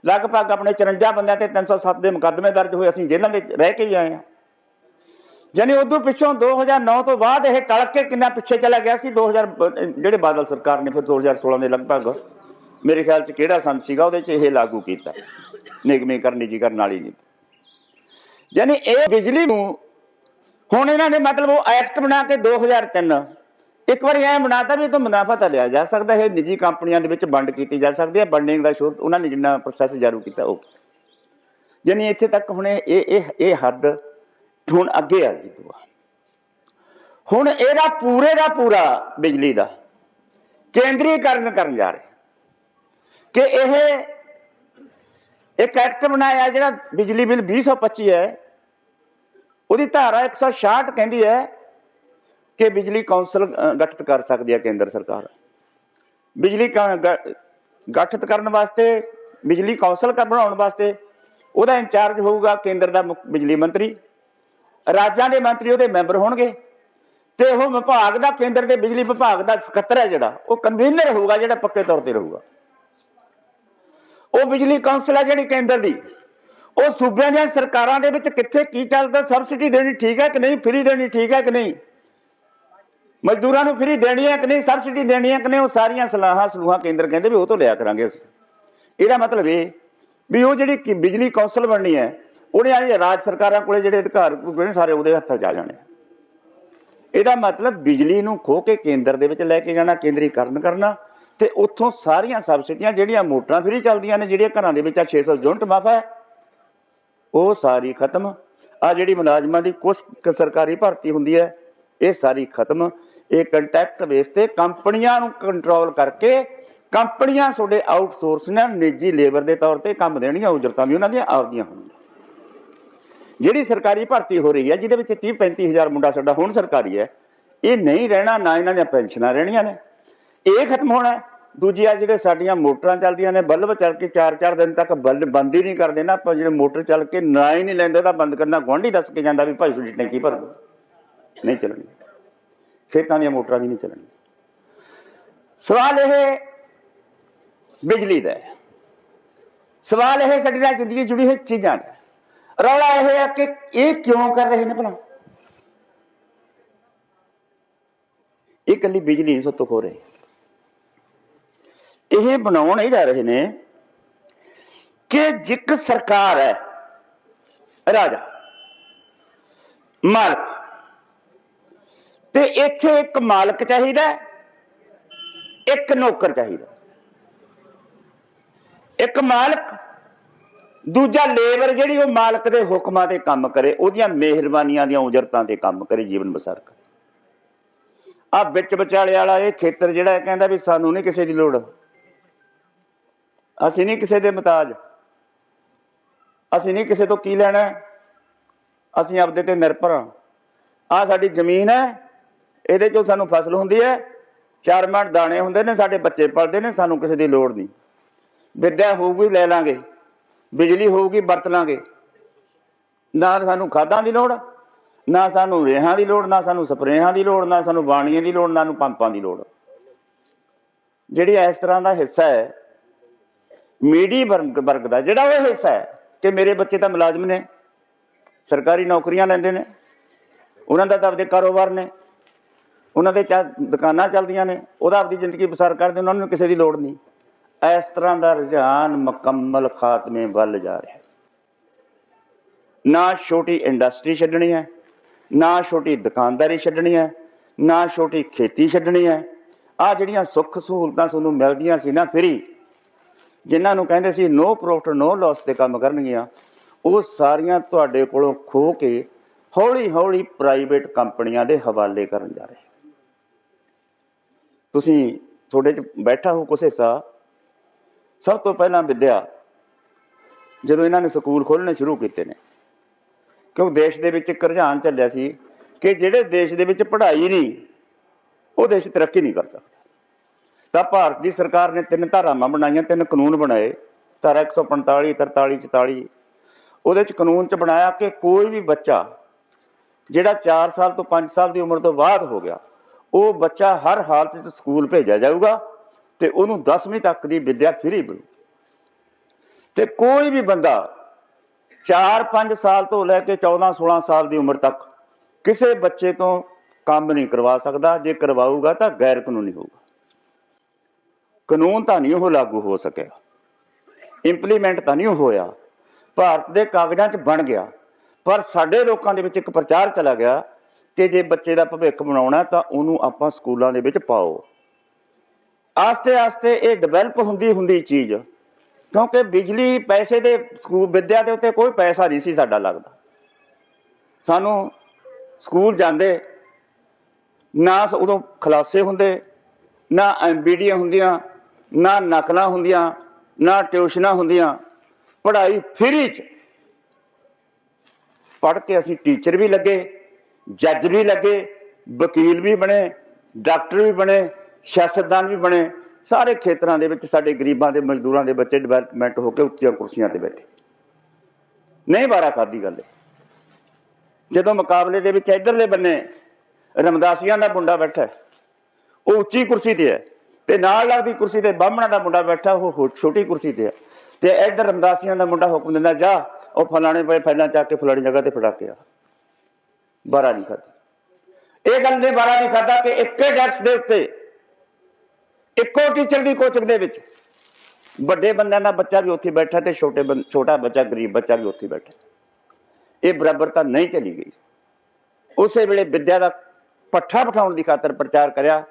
ਲਗਭਗ ਆਪਣੇ 54 ਬੰਦਿਆਂ ਤੇ 307 ਦੇ ਮੁਕੱਦਮੇ ਦਰਜ ਹੋਏ, ਅਸੀਂ ਜੇਲ੍ਹਾਂ ਦੇ ਰਹਿ ਕੇ ਵੀ ਆਏ ਹਾਂ। ਯਾਨੀ ਉਦੋਂ ਪਿੱਛੋਂ 2009 ਤੋਂ ਬਾਅਦ ਇਹ ਟਲ ਕੇ ਕਿੰਨਾ ਪਿੱਛੇ ਚਲਾ ਗਿਆ ਸੀ? 2000 ਬ- ਜਿਹੜੇ ਬਾਦਲ ਸਰਕਾਰ ਨੇ ਫਿਰ 2016 ਦੇ ਲਗਭਗ ਮੇਰੇ ਖਿਆਲ ਚ ਕਿਹੜਾ ਸੰਦ ਸੀਗਾ ਉਹਦੇ ਚ ਇਹ ਲਾਗੂ ਕੀਤਾ। ਨਿਗਮੀਕਰਨ ਨਿੱਜੀਕਰਨ ਵਾਲੀ ਨਹੀਂ। ਯਾਨੀ ਇਹ ਬਿਜਲੀ ਨੂੰ ਹੁਣ ਇਹਨਾਂ ਨੇ ਮਤਲਬ ਉਹ ਐਕਟ ਬਣਾ ਕੇ 2003 ਇੱਕ ਵਾਰੀ ਐ ਬਣਾਤਾ ਵੀ ਇਹ ਤੋਂ ਮੁਨਾਫਾ ਤਾਂ ਲਿਆ ਜਾ ਸਕਦਾ ਹੈ ਨਿੱਜੀ ਕੰਪਨੀਆਂ ਦੇ ਵਿੱਚ ਵੰਡ ਕੀਤੀ ਜਾ ਸਕਦੀ ਹੈ, ਵੰਡਿੰਗ ਦਾ ਸ਼ੁਰੂ ਉਹਨਾਂ ਨੇ ਜਿੰਨਾ ਪ੍ਰੋਸੈਸ ਜਾਰੂ ਕੀਤਾ ਉਹ। ਯਾਨੀ ਇੱਥੇ ਤੱਕ ਹੁਣ ਇਹ ਇਹ ਇਹ ਹੱਦ ਹੁਣ ਅੱਗੇ ਆ ਗਈ ਦੁਆ। ਹੁਣ ਇਹਦਾ ਪੂਰੇ ਦਾ ਪੂਰਾ ਬਿਜਲੀ ਦਾ ਕੇਂਦਰੀਕਰਨ ਕਰਨ ਜਾ ਰਹੇ। ਕਿ ਇਹ ਇੱਕ ਐਕਟ ਬਣਾਇਆ ਜਿਹੜਾ ਬਿਜਲੀ ਬਿੱਲ 2025 ਹੈ, ਉਹਦੀ ਧਾਰਾ 166 ਕਹਿੰਦੀ ਹੈ ਕਿ ਬਿਜਲੀ ਕੌਂਸਲ ਗਠਿਤ ਕਰ ਸਕਦੀ ਹੈ ਕੇਂਦਰ ਸਰਕਾਰ। ਬਿਜਲੀ ਗਠਿਤ ਕਰਨ ਵਾਸਤੇ, ਬਿਜਲੀ ਕੌਂਸਲ ਕਰ ਬਣਾਉਣ ਵਾਸਤੇ ਉਹਦਾ ਇੰਚਾਰਜ ਹੋਊਗਾ ਕੇਂਦਰ ਦਾ ਮੁੱਖ ਬਿਜਲੀ ਮੰਤਰੀ। ਰਾਜਾਂ ਦੇ ਮੰਤਰੀ ਉਹਦੇ ਮੈਂਬਰ ਹੋਣਗੇ। ਤੇ ਉਹ ਵਿਭਾਗ ਦਾ ਕੇਂਦਰ ਦੇ ਬਿਜਲੀ ਵਿਭਾਗ ਦਾ ਸਕੱਤਰ ਹੈ ਜਿਹੜਾ, ਉਹ ਕਨਵੀਨਰ ਹੋਊਗਾ, ਜਿਹੜਾ ਪੱਕੇ ਤੌਰ ਤੇ ਰਹੂਗਾ। ਉਹ ਬਿਜਲੀ ਕੌਂਸਲ ਹੈ ਜਿਹੜੀ ਕੇਂਦਰ ਦੀ। ਉਹ ਸੂਬਿਆਂ ਦੀਆਂ ਸਰਕਾਰਾਂ ਦੇ ਵਿੱਚ ਕਿੱਥੇ ਕੀ ਚੱਲਦਾ, ਸਬਸਿਡੀ ਦੇਣੀ ਠੀਕ ਹੈ ਕਿ ਨਹੀਂ, ਫ੍ਰੀ ਦੇਣੀ ਠੀਕ ਹੈ ਕਿ ਨਹੀਂ? ਮਜ਼ਦੂਰਾਂ ਨੂੰ ਫ੍ਰੀ ਦੇਣੀ ਹੈ ਕਿ ਨਹੀਂ, ਸਬਸਿਡੀ ਦੇਣੀ ਹੈ ਕਿ ਨਹੀਂ, ਉਹ ਸਾਰੀਆਂ ਸਲਾਹਾਂ, ਸਲੂਹਾਂ ਕੇਂਦਰ ਕਹਿੰਦੇ ਵੀ ਉਹ ਤੋਂ ਲਿਆ ਕਰਾਂਗੇ ਅਸੀਂ। ਇਹਦਾ ਮਤਲਬ ਇਹ ਵੀ ਉਹ ਜਿਹੜੀ ਬਿਜਲੀ ਕੌਂਸਲ ਬਣਨੀ ਹੈ ਉਹਨੇ ਆ ਰਾਜ ਸਰਕਾਰਾਂ ਕੋਲੇ ਜਿਹੜੇ ਅਧਿਕਾਰ ਨੇ, ਸਾਰੇ ਉਹਦੇ ਹੱਥਾਂ 'ਚ ਆ ਜਾਣੇ ਇਹਦਾ ਮਤਲਬ ਬਿਜਲੀ ਨੂੰ ਖੋ ਕੇ ਕੇਂਦਰ ਦੇ ਵਿੱਚ ਲੈ ਕੇ ਜਾਣਾ, ਕੇਂਦਰੀਕਰਨ ਕਰਨਾ ਤੇ ਉੱਥੋਂ ਸਾਰੀਆਂ ਸਬਸਿਡੀਆਂ ਜਿਹੜੀਆਂ ਮੋਟਰਾਂ ਫਰੀ ਚੱਲਦੀਆਂ ਨੇ, ਜਿਹੜੀਆਂ ਘਰਾਂ ਦੇ ਵਿੱਚ ਆ 600 ਯੂਨਿਟ ਮਾਫਾ ਹੈ, ਉਹ ਸਾਰੀ ਖਤਮ। ਆ ਜਿਹੜੀ ਮੁਲਾਜ਼ਮਾਂ ਦੀ ਕੁਛ ਸਰਕਾਰੀ ਭਰਤੀ ਹੁੰਦੀ ਹੈ, ਇਹ ਸਾਰੀ ਖਤਮ। ਇਹ ਕੰਟੈਕਟ ਬੇਸ ਤੇ ਕੰਪਨੀਆਂ ਨੂੰ ਕੰਟਰੋਲ ਕਰਕੇ ਕੰਪਨੀਆਂ ਤੁਹਾਡੇ ਆਊਟਸੋਰਸ ਨਾਲ ਨਿੱਜੀ ਲੇਬਰ ਦੇ ਤੌਰ ਤੇ ਕੰਮ ਦੇਣੀਆਂ ਉਜਰਤਾਂ ਵੀ ਉਹਨਾਂ ਦੀਆਂ ਆਪਦੀਆਂ ਹੋਣਗੀਆਂ। ਜਿਹੜੀ ਸਰਕਾਰੀ ਭਰਤੀ ਹੋ ਰਹੀ ਹੈ, ਜਿਹਦੇ ਵਿੱਚ 30 35000 ਮੁੰਡਾ ਸਾਡਾ ਹੁਣ ਸਰਕਾਰੀ ਹੈ, ਇਹ ਨਹੀਂ ਰਹਿਣਾ, ਨਾ ਇਹਨਾਂ ਦੀਆਂ ਪੈਨਸ਼ਨਾਂ ਰਹਿਣੀਆਂ ਨੇ। ਇਹ ਖਤਮ ਹੋਣਾ ਹੈ। ਦੂਜੀ ਆ, ਜਿਹੜੇ ਸਾਡੀਆਂ ਮੋਟਰਾਂ ਚੱਲਦੀਆਂ ਨੇ, ਬਲਬ ਚੱਲ ਕੇ 4-4 ਦਿਨ ਤੱਕ ਬਲਬ ਬੰਦ ਹੀ ਨਹੀਂ ਕਰਦੇ ਨਾ, ਆਪਾਂ ਜਿਹੜੇ ਮੋਟਰ ਚੱਲ ਕੇ ਨਾ ਹੀ ਨਹੀਂ ਲੈਂਦੇ, ਉਹਦਾ ਬੰਦ ਕਰਨਾ ਗੁਆਂਢੀ ਦੱਸ ਕੇ ਜਾਂਦਾ ਵੀ ਭਾਈ ਤੁਹਾਡੀ ਟੈਂਕੀ ਭਰ ਦਿਓ। ਨਹੀਂ ਚੱਲਣੀ। ਖੇਤਾਂ ਦੀਆਂ ਮੋਟਰਾਂ ਵੀ ਨਹੀਂ ਚੱਲਣੀਆਂ। ਸਵਾਲ ਇਹ ਬਿਜਲੀ ਦਾ ਸਵਾਲ ਇਹ ਸਾਡੀ ਨਾਲ ਜ਼ਿੰਦਗੀ ਜੁੜੀ ਹੋਈ ਚੀਜ਼ਾਂ ਦਾ ਰੌਲਾ ਇਹ ਹੈ ਕਿ ਇਹ ਕਿਉਂ ਕਰ ਰਹੇ ਨੇ ਭਲਾ? ਇਹ ਇਕੱਲੀ ਬਿਜਲੀ ਨਹੀਂ, ਸੋਤੋਂ ਖੋ ਰਹੇ। ਇਹ ਬਣਾਉਣ ਇਹ ਜਾ ਰਹੇ ਨੇ ਕਿ ਜਿੱਕ ਸਰਕਾਰ ਹੈ, ਰਾਜਾ, ਮਾਲਕ, ਤੇ ਇੱਥੇ ਇੱਕ ਮਾਲਕ ਚਾਹੀਦਾ, ਇੱਕ ਨੌਕਰ ਚਾਹੀਦਾ। ਇੱਕ ਮਾਲਕ ਦੂਜਾ ਲੇਬਰ ਜਿਹੜੀ ਉਹ ਮਾਲਕ ਦੇ ਹੁਕਮਾਂ ਤੇ ਕੰਮ ਕਰੇ, ਉਹਦੀਆਂ ਮਿਹਰਬਾਨੀਆਂ ਦੀਆਂ ਉਜਰਤਾਂ ਤੇ ਕੰਮ ਕਰੇ, ਜੀਵਨ ਬਸਰ ਕਰੇ। ਆ ਵਿੱਚ ਵਿਚਾਲੇ ਵਾਲਾ ਇਹ ਖੇਤਰ ਜਿਹੜਾ ਕਹਿੰਦਾ ਵੀ ਸਾਨੂੰ ਨਹੀਂ ਕਿਸੇ ਦੀ ਲੋੜ। ਅਸੀਂ ਨਹੀਂ ਕਿਸੇ ਦੇ ਮਤਾਜ। ਅਸੀਂ ਨਹੀਂ ਕਿਸੇ ਤੋਂ ਕੀ ਲੈਣਾ ਅਸੀਂ ਆਪਦੇ ਤੇ ਨਿਰਭਰ ਹਾਂ। ਆ ਸਾਡੀ ਜ਼ਮੀਨ ਹੈ। ਇਹਦੇ ਚੋਂ ਸਾਨੂੰ ਫਸਲ ਹੁੰਦੀ ਹੈ। ਚਾਰ ਮਣ ਦਾਣੇ ਹੁੰਦੇ ਨੇ, ਸਾਡੇ ਬੱਚੇ ਪਲਦੇ ਨੇ, ਸਾਨੂੰ ਕਿਸੇ ਦੀ ਲੋੜ ਨਹੀਂ। ਵਿੱਦਿਆ ਹੋਊਗੀ, ਲੈ ਲਾਂਗੇ। ਬਿਜਲੀ ਹੋਊਗੀ, ਵਰਤ ਲਾਂਗੇ। ਨਾ ਸਾਨੂੰ ਖਾਦਾਂ ਦੀ ਲੋੜ, ਨਾ ਸਾਨੂੰ ਰੇਹਾਂ ਦੀ ਲੋੜ, ਨਾ ਸਾਨੂੰ ਸਪਰੇਹਾਂ ਦੀ ਲੋੜ, ਨਾ ਸਾਨੂੰ ਬਾਣੀਆਂ ਦੀ ਲੋੜ, ਨਾ ਨੂੰ ਪੰਪਾਂ ਦੀ ਲੋੜ। ਜਿਹੜੀ ਇਸ ਤਰ੍ਹਾਂ ਦਾ ਹਿੱਸਾ ਹੈ ਮੀਡੀ ਵਰਗ ਦਾ ਜਿਹੜਾ ਉਹ ਹਿੱਸਾ ਹੈ, ਕਿ ਮੇਰੇ ਬੱਚੇ ਤਾਂ ਮੁਲਾਜ਼ਮ ਨੇ, ਸਰਕਾਰੀ ਨੌਕਰੀਆਂ ਲੈਂਦੇ ਨੇ, ਉਹਨਾਂ ਦਾ ਤਾਂ ਆਪਦੇ ਕਾਰੋਬਾਰ ਨੇ, ਉਹਨਾਂ ਦੇ ਚਾ ਦੁਕਾਨਾਂ ਚੱਲਦੀਆਂ ਨੇ, ਉਹਦਾ ਆਪਦੀ ਜ਼ਿੰਦਗੀ ਬਸਰ ਕਰਦੇ ਉਹਨਾਂ ਨੂੰ ਕਿਸੇ ਦੀ ਲੋੜ ਨਹੀਂ। ਇਸ ਤਰ੍ਹਾਂ ਦਾ ਰੁਝਾਨ ਮੁਕੰਮਲ ਖਾਤਮੇ ਵੱਲ ਜਾ ਰਿਹਾ ਹੈ। ਨਾ ਛੋਟੀ ਇੰਡਸਟਰੀ ਛੱਡਣੀ ਹੈ, ਨਾ ਛੋਟੀ ਦੁਕਾਨਦਾਰੀ ਛੱਡਣੀ ਹੈ, ਨਾ ਛੋਟੀ ਖੇਤੀ ਛੱਡਣੀ ਹੈ। ਆ ਜਿਹੜੀਆਂ ਸੁੱਖ ਸਹੂਲਤਾਂ ਤੁਹਾਨੂੰ ਮਿਲਦੀਆਂ ਸੀ ਨਾ ਫਰੀ, ਜਿਨ੍ਹਾਂ ਨੂੰ ਕਹਿੰਦੇ ਸੀ ਨੋ ਪ੍ਰੋਫਿਟ ਨੋ ਲਾਸ ਤੇ ਕੰਮ ਕਰਨਗੀਆਂ, ਉਹ ਸਾਰੀਆਂ ਤੁਹਾਡੇ ਕੋਲੋਂ ਖੋ ਕੇ ਹੌਲੀ ਹੌਲੀ ਪ੍ਰਾਈਵੇਟ ਕੰਪਨੀਆਂ ਦੇ ਹਵਾਲੇ ਕਰਨ ਜਾ ਰਹੇ। ਤੁਸੀਂ ਤੁਹਾਡੇ ਚ ਬੈਠਾ ਹੋ ਕੁਛ ਹਿੱਸਾ ਸਭ ਤੋਂ ਪਹਿਲਾਂ ਵਿਦਿਆ, ਜਦੋਂ ਇਹਨਾਂ ਨੇ ਸਕੂਲ ਖੋਲਣੇ ਸ਼ੁਰੂ ਕੀਤੇ ਨੇ ਕਿਉਂ ਦੇਸ਼ ਦੇ ਵਿੱਚ ਇੱਕ ਰੁਝਾਨ ਚੱਲਿਆ ਸੀ ਕਿ ਜਿਹੜੇ ਦੇਸ਼ ਦੇ ਵਿੱਚ ਪੜ੍ਹਾਈ ਨਹੀਂ, ਉਹ ਦੇਸ਼ ਤਰੱਕੀ ਨਹੀਂ ਕਰ ਸਕਦਾ। ਤਾਂ ਭਾਰਤ ਦੀ ਸਰਕਾਰ ਨੇ ਤਿੰਨ ਧਾਰਾਵਾਂ ਬਣਾਈਆਂ, ਤਿੰਨ ਕਾਨੂੰਨ ਬਣਾਏ, ਧਾਰਾ 145 43 44 ਉਹਦੇ ਚ ਕਾਨੂੰਨ ਚ ਬਣਾਇਆ ਕਿ ਕੋਈ ਵੀ ਬੱਚਾ ਜਿਹੜਾ 4 ਸਾਲ ਤੋਂ 5 ਸਾਲ ਦੀ ਉਮਰ ਤੋਂ ਬਾਅਦ ਹੋ ਗਿਆ, ਉਹ ਬੱਚਾ ਹਰ ਹਾਲਤ 'ਚ ਸਕੂਲ ਭੇਜਿਆ ਜਾਊਗਾ। ਤੇ ਉਹਨੂੰ 10ਵੀਂ ਤੱਕ ਦੀ ਵਿੱਦਿਆ ਫ੍ਰੀ ਮਿਲੂ। ਤੇ ਕੋਈ ਵੀ ਬੰਦਾ 4-5 ਸਾਲ ਤੋਂ ਲੈ ਕੇ 14-16 ਸਾਲ ਦੀ ਉਮਰ ਤੱਕ ਕਿਸੇ ਬੱਚੇ ਤੋਂ ਕੰਮ ਨਹੀਂ ਕਰਵਾ ਸਕਦਾ। ਜੇ ਕਰਵਾਊਗਾ ਤਾਂ ਗੈਰ ਕਾਨੂੰਨੀ ਹੋਊਗਾ। ਕਾਨੂੰਨ ਤਾਂ ਨਹੀਂ ਉਹ ਲਾਗੂ ਹੋ ਸਕਿਆ। ਇੰਪਲੀਮੈਂਟ ਤਾਂ ਨਹੀਂ ਉਹ ਹੋਇਆ। ਭਾਰਤ ਦੇ ਕਾਗਜ਼ਾਂ 'ਚ ਬਣ ਗਿਆ। ਪਰ ਸਾਡੇ ਲੋਕਾਂ ਦੇ ਵਿੱਚ ਇੱਕ ਪ੍ਰਚਾਰ ਚਲਾ ਗਿਆ ਕਿ ਜੇ ਬੱਚੇ ਦਾ ਭਵਿੱਖ ਬਣਾਉਣਾ ਤਾਂ ਉਹਨੂੰ ਆਪਾਂ ਸਕੂਲਾਂ ਦੇ ਵਿੱਚ ਪਾਓ। ਆਸਤੇ ਆਸਤੇ ਇਹ ਡਿਵੈਲਪ ਹੁੰਦੀ ਹੁੰਦੀ ਚੀਜ਼, ਕਿਉਂਕਿ ਬਿਜਲੀ ਪੈਸੇ ਦੇ ਸਕੂਲ ਵਿੱਦਿਆ ਦੇ ਉੱਤੇ ਕੋਈ ਪੈਸਾ ਨਹੀਂ ਸੀ ਸਾਡਾ ਲੱਗਦਾ। ਸਾਨੂੰ ਸਕੂਲ ਜਾਂਦੇ, ਨਾ ਉਦੋਂ ਖਲਾਸੇ ਹੁੰਦੇ, ਨਾ ਐਮਬੀਡੀਆਂ ਹੁੰਦੀਆਂ, ਨਾ ਨਕਲਾਂ ਹੁੰਦੀਆਂ, ਨਾ ਟਿਊਸ਼ਨਾਂ ਹੁੰਦੀਆਂ। ਪੜ੍ਹਾਈ ਫ੍ਰੀ ਚ। ਪੜ੍ਹ ਕੇ ਅਸੀਂ ਟੀਚਰ ਵੀ ਲੱਗੇ ਜੱਜ ਵੀ ਲੱਗੇ, ਵਕੀਲ ਵੀ ਬਣੇ ਡਾਕਟਰ ਵੀ ਬਣੇ। ਸਿਆਸਤਦਾਨ ਵੀ ਬਣੇ। ਸਾਰੇ ਖੇਤਰਾਂ ਦੇ ਵਿੱਚ ਸਾਡੇ ਗਰੀਬਾਂ ਦੇ, ਮਜ਼ਦੂਰਾਂ ਦੇ ਬੱਚੇ ਡਿਵੈਲਪਮੈਂਟ ਹੋ ਕੇ ਉੱਚੀਆਂ ਕੁਰਸੀਆਂ ਤੇ ਬੈਠੇ। ਨਹੀਂ ਬਾਰਾ ਖਾਦੀ ਗੱਲ ਇਹ। ਜਦੋਂ ਮੁਕਾਬਲੇ ਦੇ ਵਿੱਚ ਇਧਰਲੇ ਬੰਨੇ ਰਮਦਾਸੀਆਂ ਦਾ ਮੁੰਡਾ ਬੈਠਾ ਉਹ ਉੱਚੀ ਕੁਰਸੀ ਤੇ ਹੈ ਤੇ ਨਾਲ ਲੱਗਦੀ ਕੁਰਸੀ ਤੇ ਬਾਹਮਣਾ ਦਾ ਮੁੰਡਾ ਬੈਠਾ, ਉਹ ਛੋਟੀ ਕੁਰਸੀ ਤੇ ਹੈ। ਤੇ ਇਧਰ ਰਮਦਾਸੀਆਂ ਦਾ ਮੁੰਡਾ ਹੁਕਮ ਦਿੰਦਾ, ਜਾ, ਉਹ ਫਲਾਣੇ ਪਏ ਫੈਲਾਂ ਚੱਕ ਕੇ ਫਲਾਣੀ ਜਗ੍ਹਾ ਤੇ ਫੜਾ ਕੇ ਆ। ਬਾਰਾ ਨਹੀਂ ਖਾਦੀ ਇਹ ਗੱਲ ਨੇ ਬਾਰਾ ਨਹੀਂ ਖਾਦਾ ਕਿ ਇੱਕੇ ਡੈਕਸ ਦੇ ਉੱਤੇ ਇੱਕੋ ਟੀਚਰ ਦੀ ਕੋਚਿੰਗ ਦੇ ਵਿੱਚ। ਵੱਡੇ ਬੰਦਿਆਂ ਦਾ ਬੱਚਾ ਵੀ ਉੱਥੇ ਬੈਠਾ ਤੇ ਛੋਟੇ ਬੰ- ਛੋਟਾ ਬੱਚਾ, ਗਰੀਬ ਬੱਚਾ ਵੀ ਉੱਥੇ ਬੈਠਾ। ਇਹ ਬਰਾਬਰਤਾ ਨਹੀਂ ਚਲੀ ਗਈ। ਉਸੇ ਵੇਲੇ ਵਿੱਦਿਆ ਦਾ ਪੱਠਾ ਬਿਠਾਉਣ ਦੀ ਖਾਤਰ ਪ੍ਰਚਾਰ ਕਰਿਆ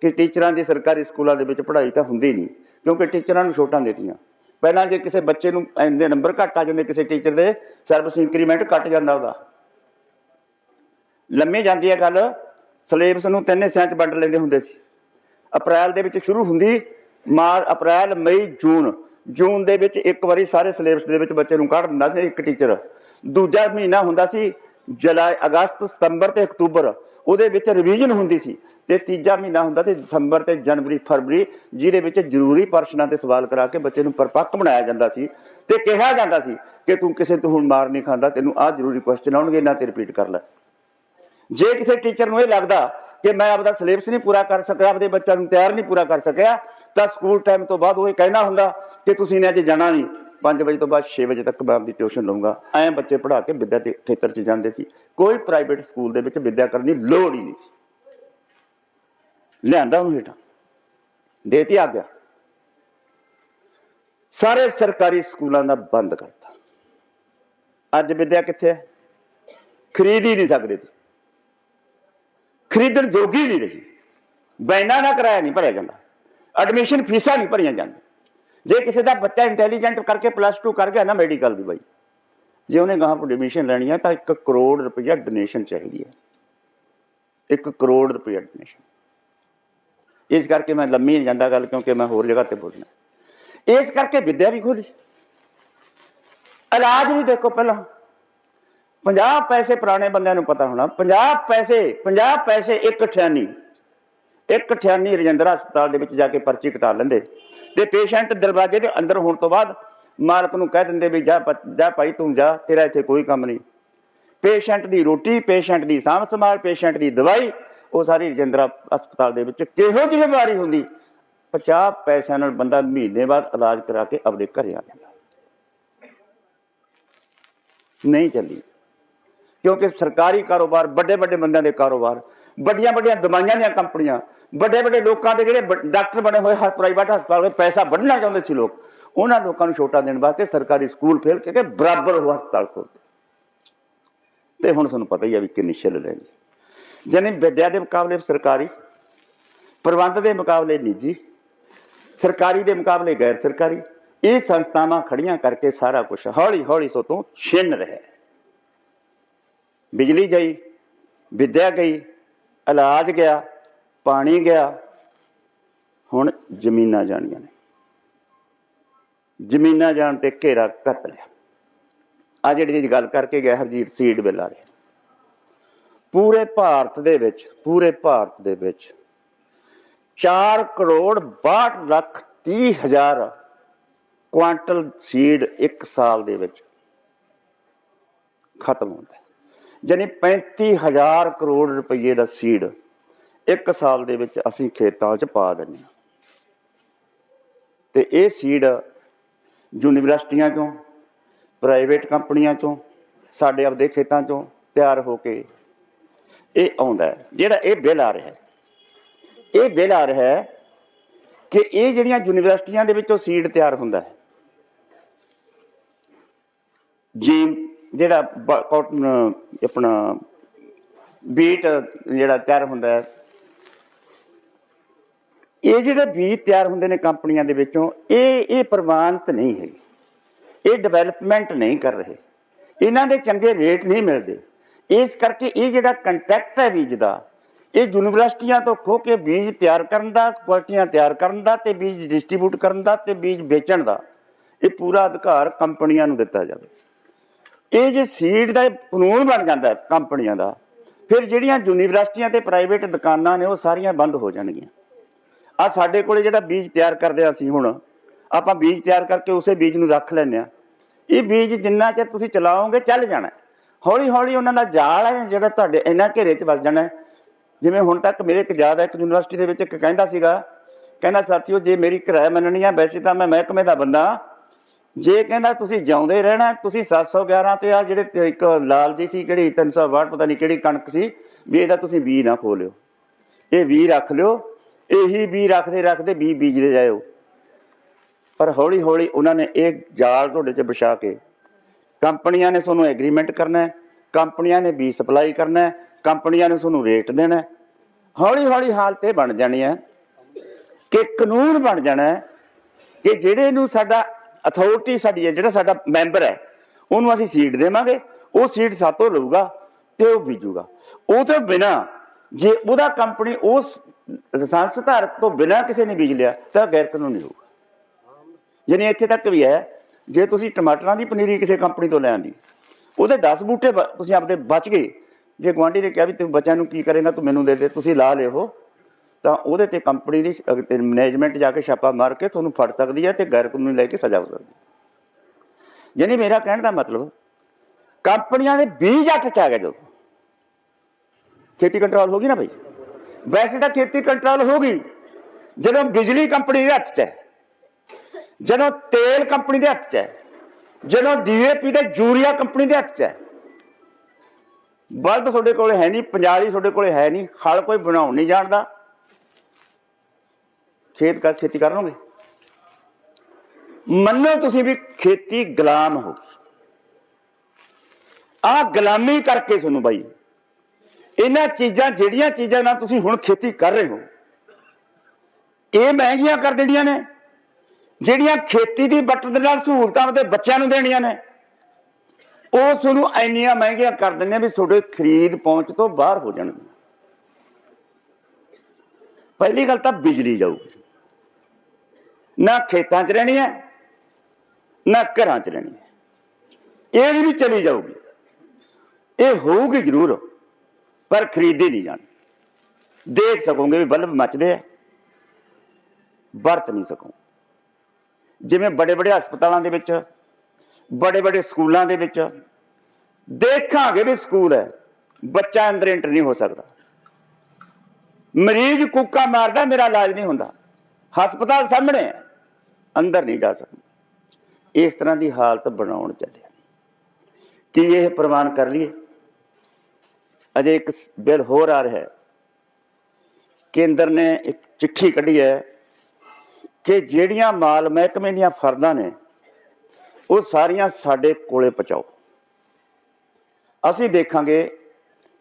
ਕਿ ਟੀਚਰਾਂ ਦੀ ਸਰਕਾਰੀ ਸਕੂਲਾਂ ਦੇ ਵਿੱਚ ਪੜ੍ਹਾਈ ਤਾਂ ਹੁੰਦੀ ਨਹੀਂ, ਕਿਉਂਕਿ ਟੀਚਰਾਂ ਨੂੰ ਛੋਟਾਂ ਦਿੱਤੀਆਂ। ਪਹਿਲਾਂ ਜੇ ਕਿਸੇ ਬੱਚੇ ਨੂੰ ਇੰਨੇ ਨੰਬਰ ਘੱਟ ਆ ਜਾਂਦੇ ਕਿਸੇ ਟੀਚਰ ਦੇ, ਸਰਵਿਸ ਇੰਕਰੀਮੈਂਟ ਘੱਟ ਜਾਂਦਾ ਉਹਦਾ। ਲੰਮੀ ਜਾਂਦੀ ਹੈ ਗੱਲ, ਸਿਲੇਬਸ ਨੂੰ ਤਿੰਨ ਹਿੱਸਿਆਂ 'ਚ ਵੰਡ ਲੈਂਦੇ ਹੁੰਦੇ ਸੀ। ਅਪ੍ਰੈਲ ਦੇ ਵਿੱਚ ਸ਼ੁਰੂ ਹੁੰਦੀ ਮਾਰ, ਅਪ੍ਰੈਲ, ਮਈ, ਜੂਨ। ਜੂਨ ਦੇ ਵਿੱਚ ਇੱਕ ਵਾਰੀ ਸਾਰੇ ਸਿਲੇਬਸ ਦੇ ਵਿੱਚ ਬੱਚੇ ਨੂੰ ਕੱਢ ਦਿੰਦਾ ਸੀ ਇੱਕ ਟੀਚਰ। ਦੂਜਾ ਮਹੀਨਾ ਹੁੰਦਾ ਸੀ ਜੁਲਾਈ, ਅਗਸਤ, ਸਤੰਬਰ ਤੇ ਅਕਤੂਬਰ। ਉਹਦੇ ਵਿੱਚ ਰਿਵੀਜ਼ਨ ਹੁੰਦੀ ਸੀ ਤੇ ਤੀਜਾ ਮਹੀਨਾ ਹੁੰਦਾ ਤੇ ਦਸੰਬਰ ਤੇ ਜਨਵਰੀ, ਫਰਵਰੀ, ਜਿਹਦੇ ਵਿੱਚ ਜ਼ਰੂਰੀ ਪ੍ਰਸ਼ਨਾਂ ਤੇ ਸਵਾਲ ਕਰਾ ਕੇ ਬੱਚੇ ਨੂੰ ਪਰਪੱਕ ਬਣਾਇਆ ਜਾਂਦਾ ਸੀ ਤੇ ਕਿਹਾ ਜਾਂਦਾ ਸੀ ਕਿ ਤੂੰ ਕਿਸੇ ਤੋਂ ਹੁਣ ਮਾਰ ਨਹੀਂ ਖਾਂਦਾ, ਤੈਨੂੰ ਆਹ ਜ਼ਰੂਰੀ ਕੁਐਸਚਨ ਆਉਣਗੇ ਨਾ ਤੇ ਰਿਪੀਟ ਕਰ ਲੈ। ਜੇ ਕਿਸੇ ਟੀਚਰ ਨੂੰ ਇਹ ਲੱਗਦਾ ਕਿ ਮੈਂ ਆਪਦਾ ਸਿਲੇਬਸ ਨਹੀਂ ਪੂਰਾ ਕਰ ਸਕਿਆ, ਆਪਦੇ ਬੱਚਿਆਂ ਨੂੰ ਤਿਆਰ ਨਹੀਂ ਪੂਰਾ ਕਰ ਸਕਿਆ, ਤਾਂ ਸਕੂਲ ਟਾਈਮ ਤੋਂ ਬਾਅਦ ਉਹ ਇਹ ਕਹਿਣਾ ਹੁੰਦਾ ਕਿ ਤੁਸੀਂ ਨੇ ਅੱਜ ਜਾਣਾ ਨਹੀਂ। 5 ਵਜੇ ਤੋਂ ਬਾਅਦ 6 ਵਜੇ ਤੱਕ ਮੈਂ ਆਪਦੀ ਟਿਊਸ਼ਨ ਲਵਾਂਗਾ ਐਂ ਬੱਚੇ ਪੜ੍ਹਾ ਕੇ ਵਿਦਿਆ ਦੇ ਖੇਤਰ 'ਚ ਜਾਂਦੇ ਸੀ। ਕੋਈ ਪ੍ਰਾਈਵੇਟ ਸਕੂਲ ਦੇ ਵਿੱਚ ਵਿਦਿਆ ਕਰਨ ਦੀ ਲੋੜ ਹੀ ਨਹੀਂ ਸੀ। ਲਿਆਂਦਾ ਉਹਨੂੰ ਹੇਠਾਂ। ਦੇਤੀ ਆ ਗਿਆ ਸਾਰੇ ਸਰਕਾਰੀ ਸਕੂਲਾਂ ਦਾ ਬੰਦ ਕਰਤਾ। ਅੱਜ ਵਿਦਿਆ ਕਿੱਥੇ ਹੈ? ਖਰੀਦ ਹੀ ਨਹੀਂ ਸਕਦੇ ਤੁਸੀਂ। ਖਰੀਦਣ ਜੋਗੀ ਨਹੀਂ ਰਹੀ। ਬੈਨਾ ਨਾ ਕਰਾਇਆ ਨਹੀਂ ਭਰਿਆ ਜਾਂਦਾ। ਐਡਮਿਸ਼ਨ ਫੀਸਾਂ ਨਹੀਂ ਭਰੀਆਂ ਜਾਂਦੀਆਂ। ਜੇ ਕਿਸੇ ਦਾ ਬੱਚਾ ਇੰਟੈਲੀਜੈਂਟ ਕਰਕੇ ਪਲੱਸ 2 ਕਰ ਗਿਆ ਨਾ ਮੈਡੀਕਲ ਦੀ ਬਾਈ, ਜੇ ਉਹਨੇ ਗਾਹਾਂ ਐਡਮਿਸ਼ਨ ਲੈਣੀ ਹੈ ਤਾਂ 1 ਕਰੋੜ ਰੁਪਇਆ ਡੋਨੇਸ਼ਨ ਚਾਹੀਦੀ ਹੈ 1 ਕਰੋੜ ਰੁਪਇਆ ਡੋਨੇਸ਼ਨ ਇਸ ਕਰਕੇ ਮੈਂ ਲੰਮੀ ਨਹੀਂ ਜਾਂਦਾ ਗੱਲ ਕਿਉਂਕਿ ਮੈਂ ਹੋਰ ਜਗ੍ਹਾ ਤੇ ਬੋਲਣਾ। ਇਸ ਕਰਕੇ ਵਿੱਦਿਆ ਵੀ ਖੋਲੀ। ਇਲਾਜ ਵੀ ਦੇਖੋ ਪਹਿਲਾਂ। 50 ਪੈਸੇ ਪੁਰਾਣੇ ਬੰਦਿਆਂ ਨੂੰ ਪਤਾ ਹੋਣਾ 50 ਪੈਸੇ 50 ਪੈਸੇ ਇੱਕ ਠਿਆਨੀ ਇੱਕ ਠਿਆਨੀ ਰਜਿੰਦਰਾ ਹਸਪਤਾਲ ਦੇ ਵਿੱਚ ਜਾ ਕੇ ਪਰਚੀ ਕਟਾ ਲੈਂਦੇ। ਤੇ ਪੇਸ਼ੈਂਟ ਦਰਵਾਜ਼ੇ ਦੇ ਅੰਦਰ ਹੋਣ ਤੋਂ ਬਾਅਦ ਮਾਲਕ ਨੂੰ ਕਹਿ ਦਿੰਦੇ ਵੀ ਜਾ ਜਾ ਭਾਈ ਤੂੰ ਜਾ, ਤੇਰਾ ਇੱਥੇ ਕੋਈ ਕੰਮ ਨਹੀਂ। ਪੇਸ਼ੈਂਟ ਦੀ ਰੋਟੀ, ਪੇਸ਼ੈਂਟ ਦੀ ਸਾਂਭ ਸੰਭਾਲ, ਪੇਸ਼ੈਂਟ ਦੀ ਦਵਾਈ, ਉਹ ਸਾਰੀ ਰਜਿੰਦਰਾ ਹਸਪਤਾਲ ਦੇ ਵਿੱਚ ਕਿਹੋ ਜਿਹੀ ਬਿਮਾਰੀ ਹੁੰਦੀ? 50 ਪੈਸਿਆਂ ਨਾਲ ਬੰਦਾ ਮਹੀਨੇ ਬਾਅਦ ਇਲਾਜ ਕਰਾ ਕੇ ਆਪਦੇ ਘਰੇ ਆ ਜਾਂਦਾ। ਨਹੀਂ ਚੱਲੀ। ਕਿਉਂਕਿ ਸਰਕਾਰੀ ਕਾਰੋਬਾਰ ਵੱਡੇ ਵੱਡੇ ਬੰਦਿਆਂ ਦੇ ਕਾਰੋਬਾਰ ਵੱਡੀਆਂ ਵੱਡੀਆਂ ਦਵਾਈਆਂ ਦੀਆਂ ਕੰਪਨੀਆਂ ਵੱਡੇ ਵੱਡੇ ਲੋਕਾਂ ਦੇ ਜਿਹੜੇ ਡਾਕਟਰ ਬਣੇ ਹੋਏ ਹਰ ਪ੍ਰਾਈਵੇਟ ਹਸਪਤਾਲ ਵਿੱਚ ਪੈਸਾ ਵੱਢਣਾ ਚਾਹੁੰਦੇ ਸੀ ਲੋਕ, ਉਹਨਾਂ ਲੋਕਾਂ ਨੂੰ ਛੋਟਾ ਦੇਣ ਵਾਸਤੇ ਸਰਕਾਰੀ ਸਕੂਲ ਫੇਲ ਕੇ ਬਰਾਬਰ ਉਹ ਹਸਪਤਾਲ ਖੋਲ ਤੇ ਹੁਣ ਤੁਹਾਨੂੰ ਪਤਾ ਹੀ ਆ ਵੀ ਕਿੰਨੀ ਛਿੱਲ ਲੈਣੀ ਜਾਨੀ ਵਿੱਦਿਆ ਦੇ ਮੁਕਾਬਲੇ ਸਰਕਾਰੀ, ਪ੍ਰਬੰਧ ਦੇ ਮੁਕਾਬਲੇ ਨਿੱਜੀ, ਸਰਕਾਰੀ ਦੇ ਮੁਕਾਬਲੇ ਗੈਰ ਸਰਕਾਰੀ, ਇਹ ਸੰਸਥਾਵਾਂ ਖੜੀਆਂ ਕਰਕੇ ਸਾਰਾ ਕੁਝ ਹੌਲੀ ਹੌਲੀ ਸੋ ਤੋਂ ਛਿਨ ਰਿਹਾ ਹੈ। ਬਿਜਲੀ ਗਈ, ਵਿਦਿਆ ਗਈ, ਇਲਾਜ ਗਿਆ, ਪਾਣੀ ਗਿਆ, ਹੁਣ ਜ਼ਮੀਨਾਂ ਜਾਣੀਆਂ ਨੇ। ਜ਼ਮੀਨਾਂ ਜਾਣ ਤੇ ਘੇਰਾ ਘੱਟ ਲਿਆ। ਆ ਜਿਹੜੀ ਗੱਲ ਕਰਕੇ ਗਿਆ ਹਰਜੀਤ, ਸੀਡ ਬਿੱਲ ਵਾਲੇ। ਪੂਰੇ ਭਾਰਤ ਦੇ ਵਿੱਚ, ਪੂਰੇ ਭਾਰਤ ਦੇ ਵਿੱਚ 4 ਕਰੋੜ 62 ਲੱਖ 30 ਹਜ਼ਾਰ ਕੁਆਂਟਲ ਸੀਡ ਇੱਕ ਸਾਲ ਦੇ ਵਿੱਚ ਖਤਮ ਹੁੰਦਾ। ਹੈ ਯਾਨੀ 35000 ਕਰੋੜ ਰੁਪਏ ਦਾ ਸੀਡ ਇੱਕ ਸਾਲ ਦੇ ਵਿੱਚ ਅਸੀਂ ਖੇਤਾਂ 'ਚ ਪਾ ਦਿੰਦੇ ਹਾਂ। ਤੇ ਇਹ ਸੀਡ ਯੂਨੀਵਰਸਿਟੀਆਂ 'ਚੋਂ ਪ੍ਰਾਈਵੇਟ ਕੰਪਨੀਆਂ 'ਚੋਂ, ਸਾਡੇ ਆਪਦੇ ਖੇਤਾਂ 'ਚੋਂ ਤਿਆਰ ਹੋ ਕੇ ਇਹ ਆਉਂਦਾ ਹੈ। ਜਿਹੜਾ ਇਹ ਬਿੱਲ ਆ ਰਿਹਾ ਇਹ ਬਿੱਲ ਆ ਰਿਹਾ ਕਿ ਇਹ ਜਿਹੜੀਆਂ ਯੂਨੀਵਰਸਿਟੀਆਂ ਦੇ ਵਿੱਚੋਂ ਸੀਡ ਤਿਆਰ ਹੁੰਦਾ ਹੈ ਜੀ ਜਿਹੜਾ ਆਪਣਾ ਬੀਟ ਜਿਹੜਾ ਤਿਆਰ ਹੁੰਦਾ ਹੈ, ਇਹ ਜਿਹੜੇ ਬੀਜ ਤਿਆਰ ਹੁੰਦੇ ਨੇ ਕੰਪਨੀਆਂ ਦੇ ਵਿੱਚੋਂ, ਇਹ ਇਹ ਪ੍ਰਵਾਨਿਤ ਨਹੀਂ ਹੈਗੇ। ਇਹ ਡਿਵੈਲਪਮੈਂਟ ਨਹੀਂ ਕਰ ਰਹੇ। ਇਹਨਾਂ ਦੇ ਚੰਗੇ ਰੇਟ ਨਹੀਂ ਮਿਲਦੇ। ਇਸ ਕਰਕੇ ਇਹ ਜਿਹੜਾ ਕੰਟੈਕਟ ਹੈ ਬੀਜ ਦਾ, ਇਹ ਯੂਨੀਵਰਸਿਟੀਆਂ ਤੋਂ ਖੋ ਕੇ ਬੀਜ ਤਿਆਰ ਕਰਨ ਦਾ, ਕੁਆਲਟੀਆਂ ਤਿਆਰ ਕਰਨ ਦਾ ਤੇ ਬੀਜ ਡਿਸਟ੍ਰੀਬਿਊਟ ਕਰਨ ਦਾ ਤੇ ਬੀਜ ਵੇਚਣ ਦਾ, ਇਹ ਪੂਰਾ ਅਧਿਕਾਰ ਕੰਪਨੀਆਂ ਨੂੰ ਦਿੱਤਾ ਜਾਵੇ। ਇਹ ਜੇ ਸੀਡ ਦਾ ਕਾਨੂੰਨ ਬਣ ਜਾਂਦਾ ਕੰਪਨੀਆਂ ਦਾ, ਫਿਰ ਜਿਹੜੀਆਂ ਯੂਨੀਵਰਸਿਟੀਆਂ ਤੇ ਪ੍ਰਾਈਵੇਟ ਦੁਕਾਨਾਂ ਨੇ ਉਹ ਸਾਰੀਆਂ ਬੰਦ ਹੋ ਜਾਣਗੀਆਂ। ਆ ਸਾਡੇ ਕੋਲੇ ਜਿਹੜਾ ਬੀਜ ਤਿਆਰ ਕਰਦੇ ਆ ਅਸੀਂ ਹੁਣ, ਆਪਾਂ ਬੀਜ ਤਿਆਰ ਕਰਕੇ ਉਸੇ ਬੀਜ ਨੂੰ ਰੱਖ ਲੈਂਦੇ ਆ। ਇਹ ਬੀਜ ਜਿੰਨਾ ਚਿਰ ਤੁਸੀਂ ਚਲਾਓਗੇ ਚੱਲ ਜਾਣਾ। ਹੌਲੀ ਹੌਲੀ ਉਹਨਾਂ ਦਾ ਜਾਲ ਹੈ ਜਿਹੜਾ ਤੁਹਾਡੇ ਇਹਨਾਂ ਘੇਰੇ 'ਚ ਵੱਜ ਜਾਣਾ। ਜਿਵੇਂ ਹੁਣ ਤੱਕ ਮੇਰੇ ਇੱਕ ਯਾਦ ਹੈ ਇੱਕ ਯੂਨੀਵਰਸਿਟੀ ਦੇ ਵਿੱਚ ਇੱਕ ਕਹਿੰਦਾ ਸੀਗਾ, ਕਹਿੰਦਾ, ਸਾਥੀਓ, ਜੇ ਮੇਰੀ ਕਿਰਾਇਆ ਮੰਨਣੀ ਆ, ਵੈਸੇ ਤਾਂ ਮੈਂ ਮਹਿਕਮੇ ਦਾ ਬੰਦਾ ਜੇ ਕਹਿੰਦਾ ਤੁਸੀਂ ਜਿਉਂਦੇ ਰਹਿਣਾ, ਤੁਸੀਂ 711 ਤੇ ਆ ਜਿਹੜੇ ਤੇ ਇੱਕ ਲਾਲ ਜੀ ਸੀ, ਕਿਹੜੀ 362 ਪਤਾ ਨਹੀਂ ਕਿਹੜੀ ਕਣਕ ਸੀ, ਵੀ ਇਹਦਾ ਤੁਸੀਂ ਬੀ ਨਾ ਖੋਲਿਓ। ਇਹ ਬੀ ਰੱਖ ਲਿਓ, ਇਹੀ ਬੀ ਰੱਖਦੇ ਰੱਖਦੇ ਬੀ ਬੀਜਦੇ ਜਾਇਓ। ਪਰ ਹੌਲੀ ਹੌਲੀ ਉਹਨਾਂ ਨੇ ਇਹ ਜਾਲ ਤੁਹਾਡੇ 'ਚ ਵਿਛਾ ਕੇ, ਕੰਪਨੀਆਂ ਨੇ ਤੁਹਾਨੂੰ ਐਗਰੀਮੈਂਟ ਕਰਨਾ ਹੈ, ਕੰਪਨੀਆਂ ਨੇ ਬੀ ਸਪਲਾਈ ਕਰਨਾ ਹੈ, ਕੰਪਨੀਆਂ ਨੇ ਤੁਹਾਨੂੰ ਰੇਟ ਦੇਣਾ ਹੈ। ਹੌਲੀ ਹੌਲੀ ਹਾਲਤ ਇਹ ਬਣ ਜਾਣੀ ਹੈ ਕਿ ਕਾਨੂੰਨ ਬਣ ਜਾਣਾ ਹੈ ਕਿ ਜਿਹੜੇ ਨੂੰ ਸਾਡਾ ਅਥਾਰਟੀ ਸਾਡੀ ਹੈ, ਜਿਹੜਾ ਸਾਡਾ ਮੈਂਬਰ ਹੈ, ਉਹਨੂੰ ਅਸੀਂ ਸੀਟ ਦੇਵਾਂਗੇ, ਉਹ ਸੀਟ ਸਾਤੋਂ ਲਊਗਾ ਤੇ ਉਹ ਬੀਜੂਗਾ। ਉਹ ਤੋਂ ਬਿਨਾ ਜੇ ਉਹਦਾ ਕੰਪਨੀ ਉਸ ਲਾਇਸੈਂਸ ਧਾਰਕ ਤੋਂ ਬਿਨਾ ਕਿਸੇ ਨੇ ਬੀਜ ਲਿਆ, ਤਾਂ ਗੈਰ ਕਾਨੂੰਨੀ ਹੋਊਗਾ। ਯਾਨੀ ਇੱਥੇ ਤੱਕ ਵੀ ਹੈ, ਜੇ ਤੁਸੀਂ ਟਮਾਟਰਾਂ ਦੀ ਪਨੀਰੀ ਕਿਸੇ ਕੰਪਨੀ ਤੋਂ ਲੈ ਆਂਦੀ ਉਹਦੇ 10 ਬੂਟੇ ਤੁਸੀਂ ਆਪਦੇ ਬਚ ਗਏ। ਜੇ ਗੁਆਂਢੀ ਨੇ ਕਿਹਾ ਵੀ ਤੂੰ ਬੱਚਿਆਂ ਨੂੰ ਕੀ ਕਰੇਗਾ, ਤੂੰ ਮੈਨੂੰ ਦੇ ਦੇ, ਤੁਸੀਂ ਲਾ ਲਿਓ। ਤਾਂ ਉਹਦੇ ਤੇ ਕੰਪਨੀ ਦੀ ਮੈਨੇਜਮੈਂਟ ਜਾ ਕੇ ਛਾਪਾ ਮਾਰ ਕੇ ਤੁਹਾਨੂੰ ਫੜ ਸਕਦੀ ਹੈ ਤੇ ਗੈਰ ਕਾਨੂੰਨੀ ਲੈ ਕੇ ਸਜ਼ਾ ਹੋ ਸਕਦੀ ਹੈ। ਯਾਨੀ ਮੇਰਾ ਕਹਿਣ ਦਾ ਮਤਲਬ, ਕੰਪਨੀਆਂ ਦੇ 20 ਅੱਠ ਚ ਆ ਗਏ ਜਦੋਂ ਖੇਤੀ ਕੰਟਰੋਲ ਹੋ ਗਈ ਨਾ ਭਾਈ ਵੈਸੇ ਤਾਂ ਖੇਤੀ ਕੰਟਰੋਲ ਹੋ ਗਈ, ਜਦੋਂ ਬਿਜਲੀ ਕੰਪਨੀ ਦੇ ਹੱਥ 'ਚ ਹੈ, ਜਦੋਂ ਤੇਲ ਕੰਪਨੀ ਦੇ ਹੱਥ 'ਚ ਹੈ, ਜਦੋਂ ਡੀਏਪੀ ਤੇ ਯੂਰੀਆ ਕੰਪਨੀ ਦੇ ਹੱਥ 'ਚ ਹੈ। ਬਲਦ ਤੁਹਾਡੇ ਕੋਲ ਹੈ ਨਹੀਂ, ਪੰਜਾਲੀ ਤੁਹਾਡੇ ਕੋਲ ਹੈ ਨਹੀਂ, ਹਲ ਕੋਈ ਬਣਾਉਣ ਨਹੀਂ ਜਾਣਦਾ। ਖੇਤ ਕਰ ਖੇਤੀ ਕਰ ਲਓਗੇ? ਮੰਨੋ ਤੁਸੀਂ ਵੀ ਖੇਤੀ ਗੁਲਾਮ ਹੋ। ਆ ਗੁਲਾਮੀ ਕਰਕੇ ਤੁਹਾਨੂੰ ਬਾਈ। ਇਹਨਾਂ ਚੀਜ਼ਾਂ, ਜਿਹੜੀਆਂ ਚੀਜ਼ਾਂ ਨਾਲ ਤੁਸੀਂ ਹੁਣ ਖੇਤੀ ਕਰ ਰਹੇ ਹੋ, ਇਹ ਮਹਿੰਗੀਆਂ ਕਰ ਦੇਣੀਆਂ ਨੇ, ਜਿਹੜੀਆਂ ਖੇਤੀ ਦੀ ਬੱਟ ਦੇ ਨਾਲ ਸਹੂਲਤਾਂ ਆਪਣੇ ਬੱਚਿਆਂ ਨੂੰ ਦੇਣੀਆਂ ਨੇ। ਉਹ ਤੁਹਾਨੂੰ ਇੰਨੀਆਂ ਮਹਿੰਗੀਆਂ ਕਰ ਦਿੰਦੇ ਵੀ ਤੁਹਾਡੇ ਖਰੀਦ ਪਹੁੰਚ ਤੋਂ ਬਾਹਰ ਹੋ ਜਾਣਗੇ ਪਹਿਲੀ ਗੱਲ ਤਾਂ ਬਿਜਲੀ ਜਾਊਗੀ। ਨਾ ਖੇਤਾਂ 'ਚ ਰਹਿਣੀ ਹੈ, ਨਾ ਘਰਾਂ 'ਚ ਰਹਿਣੀ ਹੈ। ਇਹ ਵੀ ਚਲੀ ਜਾਊਗੀ। ਇਹ ਹੋਊਗੀ ਜ਼ਰੂਰ, ਪਰ ਖਰੀਦੀ ਨਹੀਂ ਜਾਣੀ। ਦੇਖ ਸਕੋਗੇ ਵੀ ਬਲਬ ਮੱਚਦੇ ਆ, ਵਰਤ ਨਹੀਂ ਸਕੋ। ਜਿਵੇਂ ਬੜੇ ਬੜੇ ਹਸਪਤਾਲਾਂ ਦੇ ਵਿੱਚ ਬੜੇ ਬੜੇ ਸਕੂਲਾਂ ਦੇ ਵਿੱਚ, ਦੇਖਾਂਗੇ ਵੀ ਸਕੂਲ ਹੈ, ਬੱਚਾ ਅੰਦਰ ਐਂਟਰ ਨਹੀਂ ਹੋ ਸਕਦਾ। ਮਰੀਜ਼ ਕੁੱਕਾ ਮਾਰਦਾ, ਮੇਰਾ ਇਲਾਜ ਨਹੀਂ ਹੁੰਦਾ। ਹਸਪਤਾਲ ਸਾਹਮਣੇ ਹੈ। ਅੰਦਰ ਨਹੀਂ ਜਾ ਸਕਦੀ। ਇਸ ਤਰ੍ਹਾਂ ਦੀ ਹਾਲਤ ਬਣਾਉਣ ਚੱਲਿਆ ਕੀ ਇਹ ਪ੍ਰਮਾਣ ਕਰ ਲਈਏ? ਅਜੇ ਇੱਕ ਸ- ਬਿੱਲ ਹੋਰ ਆ ਰਿਹਾ ਹੈ। ਕੇਂਦਰ ਨੇ ਇੱਕ ਚਿੱਠੀ ਕੱਢੀ ਹੈ ਕਿ ਜਿਹੜੀਆਂ ਮਾਲ ਮਹਿਕਮੇ ਦੀਆਂ ਫਰਦਾਂ ਨੇ, ਉਹ ਸਾਰੀਆਂ ਸਾਡੇ ਕੋਲੇ ਪਹੁੰਚਾਓ। ਅਸੀਂ ਦੇਖਾਂਗੇ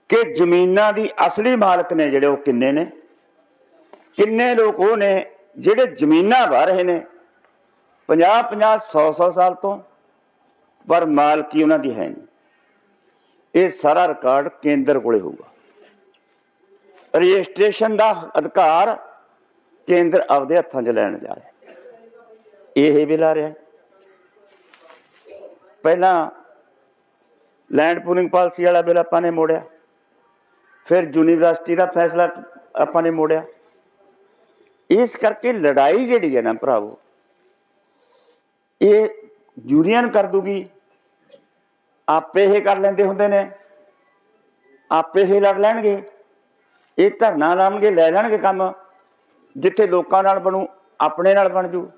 ਕਿ ਜ਼ਮੀਨਾਂ ਦੀ ਅਸਲੀ ਮਾਲਕ ਨੇ ਜਿਹੜੇ ਉਹ ਕਿੰਨੇ ਨੇ, ਕਿੰਨੇ ਲੋਕ ਉਹ ਨੇ ਜਿਹੜੇ ਜ਼ਮੀਨਾਂ ਵਾਹ ਰਹੇ ਨੇ 50 50 100 100 ਸਾਲ ਤੋਂ, ਪਰ ਮਾਲਕੀ ਉਹਨਾਂ ਦੀ ਹੈ ਨਹੀਂ। ਇਹ ਸਾਰਾ ਰਿਕਾਰਡ ਕੇਂਦਰ ਕੋਲੇ ਹੋਊਗਾ। ਰਜਿਸਟ੍ਰੇਸ਼ਨ ਦਾ ਅਧਿਕਾਰ ਕੇਂਦਰ ਆਪਦੇ ਹੱਥਾਂ 'ਚ ਲੈਣ ਜਾ ਰਿਹਾ ਇਹ ਬਿੱਲ ਆ ਰਿਹਾ ਪਹਿਲਾਂ ਲੈਂਡ ਪੂਲਿੰਗ ਪਾਲਿਸੀ ਵਾਲਾ ਬਿੱਲ ਆਪਾਂ ਨੇ ਮੋੜਿਆ। ਫਿਰ ਯੂਨੀਵਰਸਿਟੀ ਦਾ ਫੈਸਲਾ ਆਪਾਂ ਨੇ ਮੋੜਿਆ। ਇਸ ਕਰਕੇ ਲੜਾਈ ਜਿਹੜੀ ਹੈ ਨਾ ਭਰਾਵੋ ਇਹ ਯੂਨੀਅਨ ਕਰ ਦੂਗੀ। ਆਪੇ ਇਹ ਕਰ ਲੈਂਦੇ ਹੁੰਦੇ ਨੇ। ਆਪੇ ਹੀ ਲੜ ਲੈਣਗੇ। ਇਹ ਧਰਨਾ ਲਾਉਣਗੇ, ਲੈ ਲੈਣਗੇ ਕੰਮ। ਜਿੱਥੇ ਲੋਕਾਂ ਨਾਲ ਬਣੂ, ਆਪਣੇ ਨਾਲ ਬਣ ਜੂ।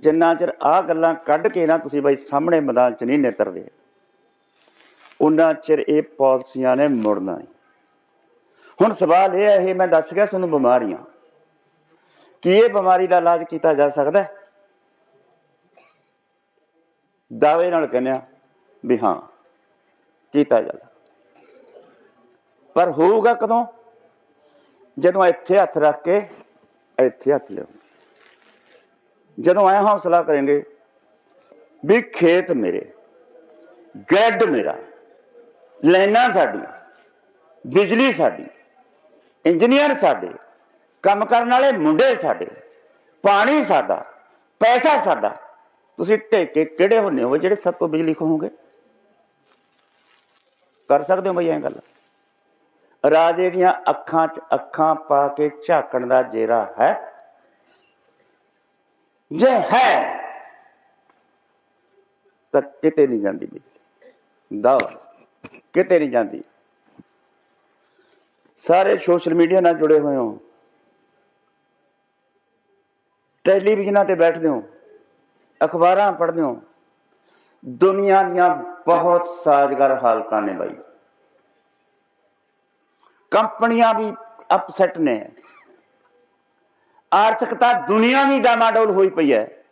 ਜਿੰਨਾ ਚਿਰ ਆਹ ਗੱਲਾਂ ਕੱਢ ਕੇ ਨਾ ਤੁਸੀਂ ਬਾਈ ਸਾਹਮਣੇ ਮੈਦਾਨ 'ਚ ਨਹੀਂ ਨਿਤਰਦੇ। ਉਹਨਾਂ ਚਿਰ ਇਹ ਪਾਲਿਸੀਆਂ ਨੇ ਮੁੜਨਾ ਨਹੀਂ। ਹੁਣ ਸਵਾਲ ਇਹ ਹੈ, ਇਹ ਮੈਂ ਦੱਸ ਗਿਆ ਤੁਹਾਨੂੰ ਬਿਮਾਰੀਆਂ। ਕੀ ਇਹ ਬਿਮਾਰੀ ਦਾ ਇਲਾਜ ਕੀਤਾ ਜਾ ਸਕਦਾ ਹੈ? ਦਾਅਵੇ ਨਾਲ ਕਹਿੰਦੇ ਆ ਵੀ ਹਾਂ, ਕੀਤਾ ਜਾ ਸਕਦਾ। ਪਰ ਹੋਊਗਾ ਕਦੋਂ? ਜਦੋਂ ਇੱਥੇ ਹੱਥ ਰੱਖ ਕੇ ਇੱਥੇ ਹੱਥ ਲਿਓ ਜਦੋਂ ਐ ਹੌਸਲਾ ਕਰਾਂਗੇ ਵੀ ਖੇਤ ਮੇਰੇ, ਗੈਡ ਮੇਰਾ ਲੈਣਾ ਸਾਡੀਆਂ, ਬਿਜਲੀ ਸਾਡੀ, ਇੰਜੀਨੀਅਰ ਸਾਡੇ, ਕੰਮ ਕਰਨ ਵਾਲੇ ਮੁੰਡੇ ਸਾਡੇ, ਪਾਣੀ ਸਾਡਾ, ਪੈਸਾ ਸਾਡਾ ਤੁਸੀਂ ਢੇਕੇ ਕਿਹੜੇ ਹੁੰਨੇ ਹੋ ਜਿਹੜੇ ਸਭ ਤੋਂ ਬਿਜਲੀ ਖੋਹੋਗੇ? ਕਰ ਸਕਦੇ ਹੋ ਬਈ ਐਂ ਗੱਲ? ਰਾਜੇ ਦੀਆਂ ਅੱਖਾਂ 'ਚ ਅੱਖਾਂ ਪਾ ਕੇ ਝਾਕਣ ਦਾ ਜੇਰਾ ਹੈ? ਜੇ ਹੈ, ਤਾਂ ਕਿਤੇ ਨਹੀਂ ਜਾਂਦੀ ਬਿਜਲੀ। ਦਾ ਕਿਤੇ ਨਹੀਂ ਜਾਂਦੀ। ਸਾਰੇ ਸੋਸ਼ਲ ਮੀਡੀਆ ਨਾਲ ਜੁੜੇ ਹੋਏ ਹੋ। ਟੈਲੀਵਿਜ਼ਨਾਂ ਤੇ ਬੈਠਦੇ ਹੋ। ਅਖਬਾਰਾਂ ਪੜ੍ਹਦੇ ਹੋ। ਦੁਨੀਆ ਦੀਆਂ ਬਹੁਤ ਸਾਜ਼ਗਰ ਹਾਲਤਾਂ ਨੇ ਬਾਈ। ਕੰਪਨੀਆਂ ਵੀ ਅਪਸੈਟ ਨੇ। ਆਰਥਿਕਤਾ ਦੁਨੀਆ ਵੀ ਡਾਮਾਡੋਲ ਹੋਈ ਪਈ ਹੈ।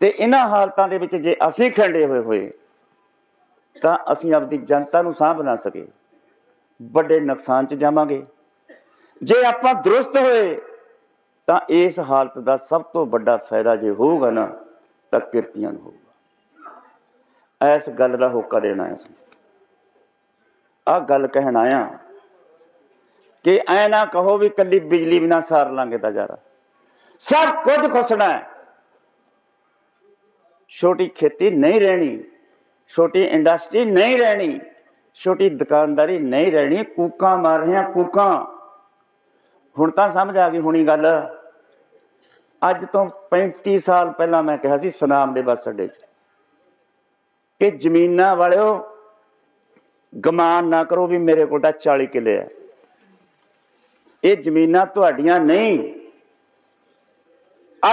ਤੇ ਇਹਨਾਂ ਹਾਲਤਾਂ ਦੇ ਵਿੱਚ ਜੇ ਅਸੀਂ ਖੰਡੇ ਹੋਏ ਹੋਏ, ਤਾਂ ਅਸੀਂ ਆਪਦੀ ਜਨਤਾ ਨੂੰ ਸਾਂਭ ਨਾ ਸਕੇ। ਵੱਡੇ ਨੁਕਸਾਨ 'ਚ ਜਾਵਾਂਗੇ। ਜੇ ਆਪਾਂ ਦਰੁਸਤ ਹੋਏ ਤਾਂ ਇਸ ਹਾਲਤ ਦਾ ਸਭ ਤੋਂ ਵੱਡਾ ਫਾਇਦਾ ਜੇ ਹੋਊਗਾ ਨਾ, ਤਾਂ ਕਿਰਤੀਆਂ ਨੂੰ ਹੋਊਗਾ। ਇਸ ਗੱਲ ਦਾ ਹੋਕਾ ਦੇਣਾ ਹੈ ਆ ਗੱਲ ਕਹਿਣ ਆਇਆ ਕਿ ਐ ਨਾ ਕਹੋ ਵੀ ਕੱਲੀ ਬਿਜਲੀ ਬਿਨਾ ਸਾਰ ਲਾਂਗੇ ਤਾਂ ਯਾਰਾ ਸਭ ਕੁਝ ਖੁਸਣਾ ਹੈ। ਛੋਟੀ ਖੇਤੀ ਨਹੀਂ ਰਹਿਣੀ, ਛੋਟੀ ਇੰਡਸਟਰੀ ਨਹੀਂ ਰਹਿਣੀ, ਛੋਟੀ ਦੁਕਾਨਦਾਰੀ ਨਹੀਂ ਰਹਿਣੀ, ਕੂਕਾਂ ਮਾਰ ਰਹੀਆਂ ਕੂਕਾਂ। ਹੁਣ ਤਾਂ ਸਮਝ ਆ ਗਈ ਹੁਣੀ ਗੱਲ। ਅੱਜ ਤੋਂ 35 ਸਾਲ ਪਹਿਲਾਂ ਮੈਂ ਕਿਹਾ ਸੀ ਸਨਾਮ ਦੇ ਬੱਸ ਅੱਡੇ 'ਚ ਕਿ ਜ਼ਮੀਨਾਂ ਵਾਲਿਓ ਗਮਾਨ ਨਾ ਕਰੋ ਵੀ ਮੇਰੇ ਕੋਲ ਤਾਂ 40 ਕਿੱਲੇ ਆ। ਇਹ ਜ਼ਮੀਨਾਂ ਤੁਹਾਡੀਆਂ ਨਹੀਂ।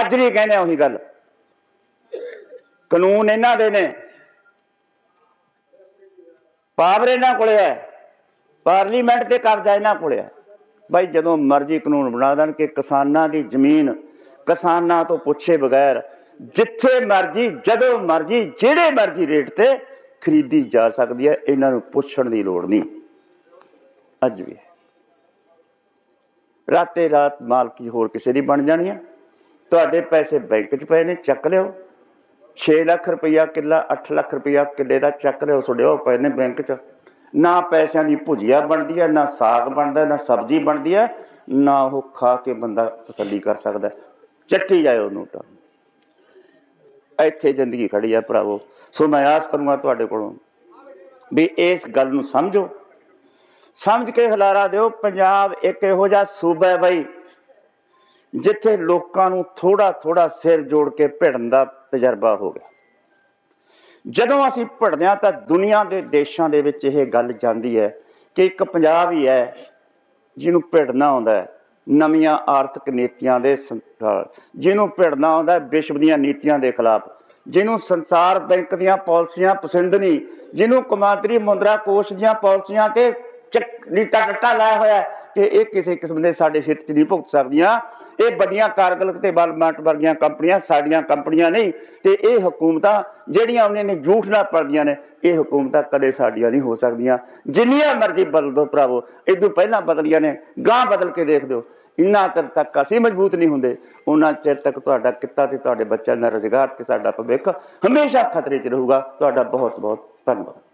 ਅੱਜ ਨਹੀਂ ਕਹਿੰਦੇ ਉਹੀ ਗੱਲ। ਕਾਨੂੰਨ ਇਹਨਾਂ ਦੇ ਨੇ। ਪਾਵਰ ਇਹਨਾਂ ਕੋਲੇ ਹੈ। ਪਾਰਲੀਮੈਂਟ ਤੇ ਕਬਜ਼ਾ ਇਹਨਾਂ ਕੋਲੇ ਹੈ। ਭਾਈ ਜਦੋਂ ਮਰਜ਼ੀ ਕਾਨੂੰਨ ਬਣਾ ਦੇਣ ਕਿ ਕਿਸਾਨਾਂ ਦੀ ਜ਼ਮੀਨ ਕਿਸਾਨਾਂ ਤੋਂ ਪੁੱਛੇ ਬਗੈਰ ਜਿੱਥੇ ਮਰਜ਼ੀ, ਜਦੋਂ ਮਰਜ਼ੀ, ਜਿਹੜੇ ਮਰਜ਼ੀ ਰੇਟ ਤੇ ਖਰੀਦੀ ਜਾ ਸਕਦੀ ਹੈ, ਇਹਨਾਂ ਨੂੰ ਪੁੱਛਣ ਦੀ ਲੋੜ ਨਹੀਂ। ਅੱਜ ਵੀ ਰਾਤੇ ਰਾਤ ਮਾਲਕੀ ਹੋਰ ਕਿਸੇ ਦੀ ਬਣ ਜਾਣੀ ਹੈ? ਤੁਹਾਡੇ ਪੈਸੇ ਬੈਂਕ 'ਚ ਪਏ ਨੇ, ਚੱਕ ਲਿਓ। 6 ਲੱਖ ਰੁਪਇਆ ਕਿੱਲਾ 8 ਲੱਖ ਰੁਪਇਆ ਕਿੱਲੇ ਦਾ ਚੱਕ ਲਿਓ ਤੁਹਾਡੇ ਉਹ ਪਏ ਨੇ ਬੈਂਕ 'ਚ। ਨਾ ਪੈਸਿਆਂ ਦੀ ਭੁਜੀਆ ਬਣਦੀ ਹੈ, ਨਾ ਸਾਗ ਬਣਦਾ, ਨਾ ਸਬਜ਼ੀ ਬਣਦੀ ਹੈ, ਨਾ ਉਹ ਖਾ ਕੇ ਬੰਦਾ ਤਸੱਲੀ ਕਰ ਸਕਦਾ ਚੱਕੀ ਚੱਟੀ ਜਾਏ ਨੋਟ ਇੱਥੇ ਜ਼ਿੰਦਗੀ ਖੜੀ ਹੈ ਭਰਾਵੋ। ਸੋ ਮੈਂ ਆਸ ਕਰੂੰਗਾ ਤੁਹਾਡੇ ਕੋਲੋਂ ਵੀ ਇਸ ਗੱਲ ਨੂੰ ਸਮਝੋ। ਸਮਝ ਕੇ ਹਲਾਰਾ ਦਿਓ, ਪੰਜਾਬ ਇੱਕ ਇਹੋ ਜਿਹਾ ਸੂਬਾ ਹੈ ਬਈ, ਜਿੱਥੇ ਲੋਕਾਂ ਨੂੰ ਥੋੜਾ ਥੋੜਾ ਸਿਰ ਜੋੜ ਕੇ ਭਿੜਨ ਦਾ ਤਜਰਬਾ ਹੋ ਗਿਆ। ਜਦੋਂ ਅਸੀਂ ਭਿੜਦੇ ਹਾਂ ਤਾਂ ਦੁਨੀਆ ਦੇ ਦੇਸ਼ਾਂ ਦੇ ਵਿੱਚ ਇਹ ਗੱਲ ਜਾਂਦੀ ਹੈ ਕਿ ਇੱਕ ਪੰਜਾਬ ਹੀ ਹੈ ਜਿਹਨੂੰ ਭਿੜਨਾ ਆਉਂਦਾ ਹੈ। ਨਵੀਆਂ ਆਰਥਿਕ ਨੀਤੀਆਂ ਦੇ ਸੰਥਾਲ ਜਿਹਨੂੰ ਭਿੜਨਾ ਆਉਂਦਾ ਵਿਸ਼ਵ ਦੀਆਂ ਨੀਤੀਆਂ ਦੇ ਖਿਲਾਫ। ਜਿਹਨੂੰ ਸੰਸਾਰ ਬੈਂਕ ਦੀਆਂ ਪਾਲਿਸੀਆਂ ਪਸੰਦ ਨਹੀਂ, ਜਿਹਨੂੰ ਕਮਾਂਤਰੀ ਮੁੰਦਰਾ ਕੋਸ਼ ਦੀਆਂ ਪਾਲਿਸੀਆਂ ਤੇ ਲੀਟਾ ਟੱਟਾ ਲਾਇਆ ਹੋਇਆ ਕਿ ਇਹ ਕਿਸੇ ਕਿਸਮ ਦੇ ਸਾਡੇ ਹਿੱਤ 'ਚ ਨਹੀਂ ਭੁਗਤ ਸਕਦੀਆਂ। ਇਹ ਵੱਡੀਆਂ ਕਾਰਗਲ ਤੇ ਬਲਮਾਟ ਵਰਗੀਆਂ ਕੰਪਨੀਆਂ, ਸਾਡੀਆਂ ਕੰਪਨੀਆਂ ਨਹੀਂ ਤੇ ਇਹ ਹਕੂਮਤਾਂ ਜਿਹੜੀਆਂ ਉਹਨਾਂ ਨੇ ਝੂਠ ਨਾਲ ਪੜਦੀਆਂ ਨੇ, ਇਹ ਹਕੂਮਤਾਂ ਕਦੇ ਸਾਡੀਆਂ ਨਹੀਂ ਹੋ ਸਕਦੀਆਂ। ਜਿੰਨੀਆਂ ਮਰਜ਼ੀ ਬਦਲ ਦੋ ਭਰਾਵੋ ਇਦੋਂ ਪਹਿਲਾਂ ਬਦਲੀਆਂ ਨੇ ਗਾਂ ਬਦਲ ਕੇ ਦੇਖ ਦਿਓ। ਇੰਨਾ ਚਿਰ ਤੱਕ ਅਸੀਂ ਮਜ਼ਬੂਤ ਨਹੀਂ ਹੁੰਦੇ। ਉਹਨਾਂ ਚਿਰ ਤੱਕ ਤੁਹਾਡਾ ਕਿੱਤਾ ਤੇ ਤੁਹਾਡੇ ਬੱਚਿਆਂ ਦਾ ਰੁਜ਼ਗਾਰ ਤੇ ਸਾਡਾ ਭਵਿੱਖ ਹਮੇਸ਼ਾ ਖਤਰੇ 'ਚ ਰਹੂਗਾ। ਤੁਹਾਡਾ ਬਹੁਤ ਬਹੁਤ ਧੰਨਵਾਦ।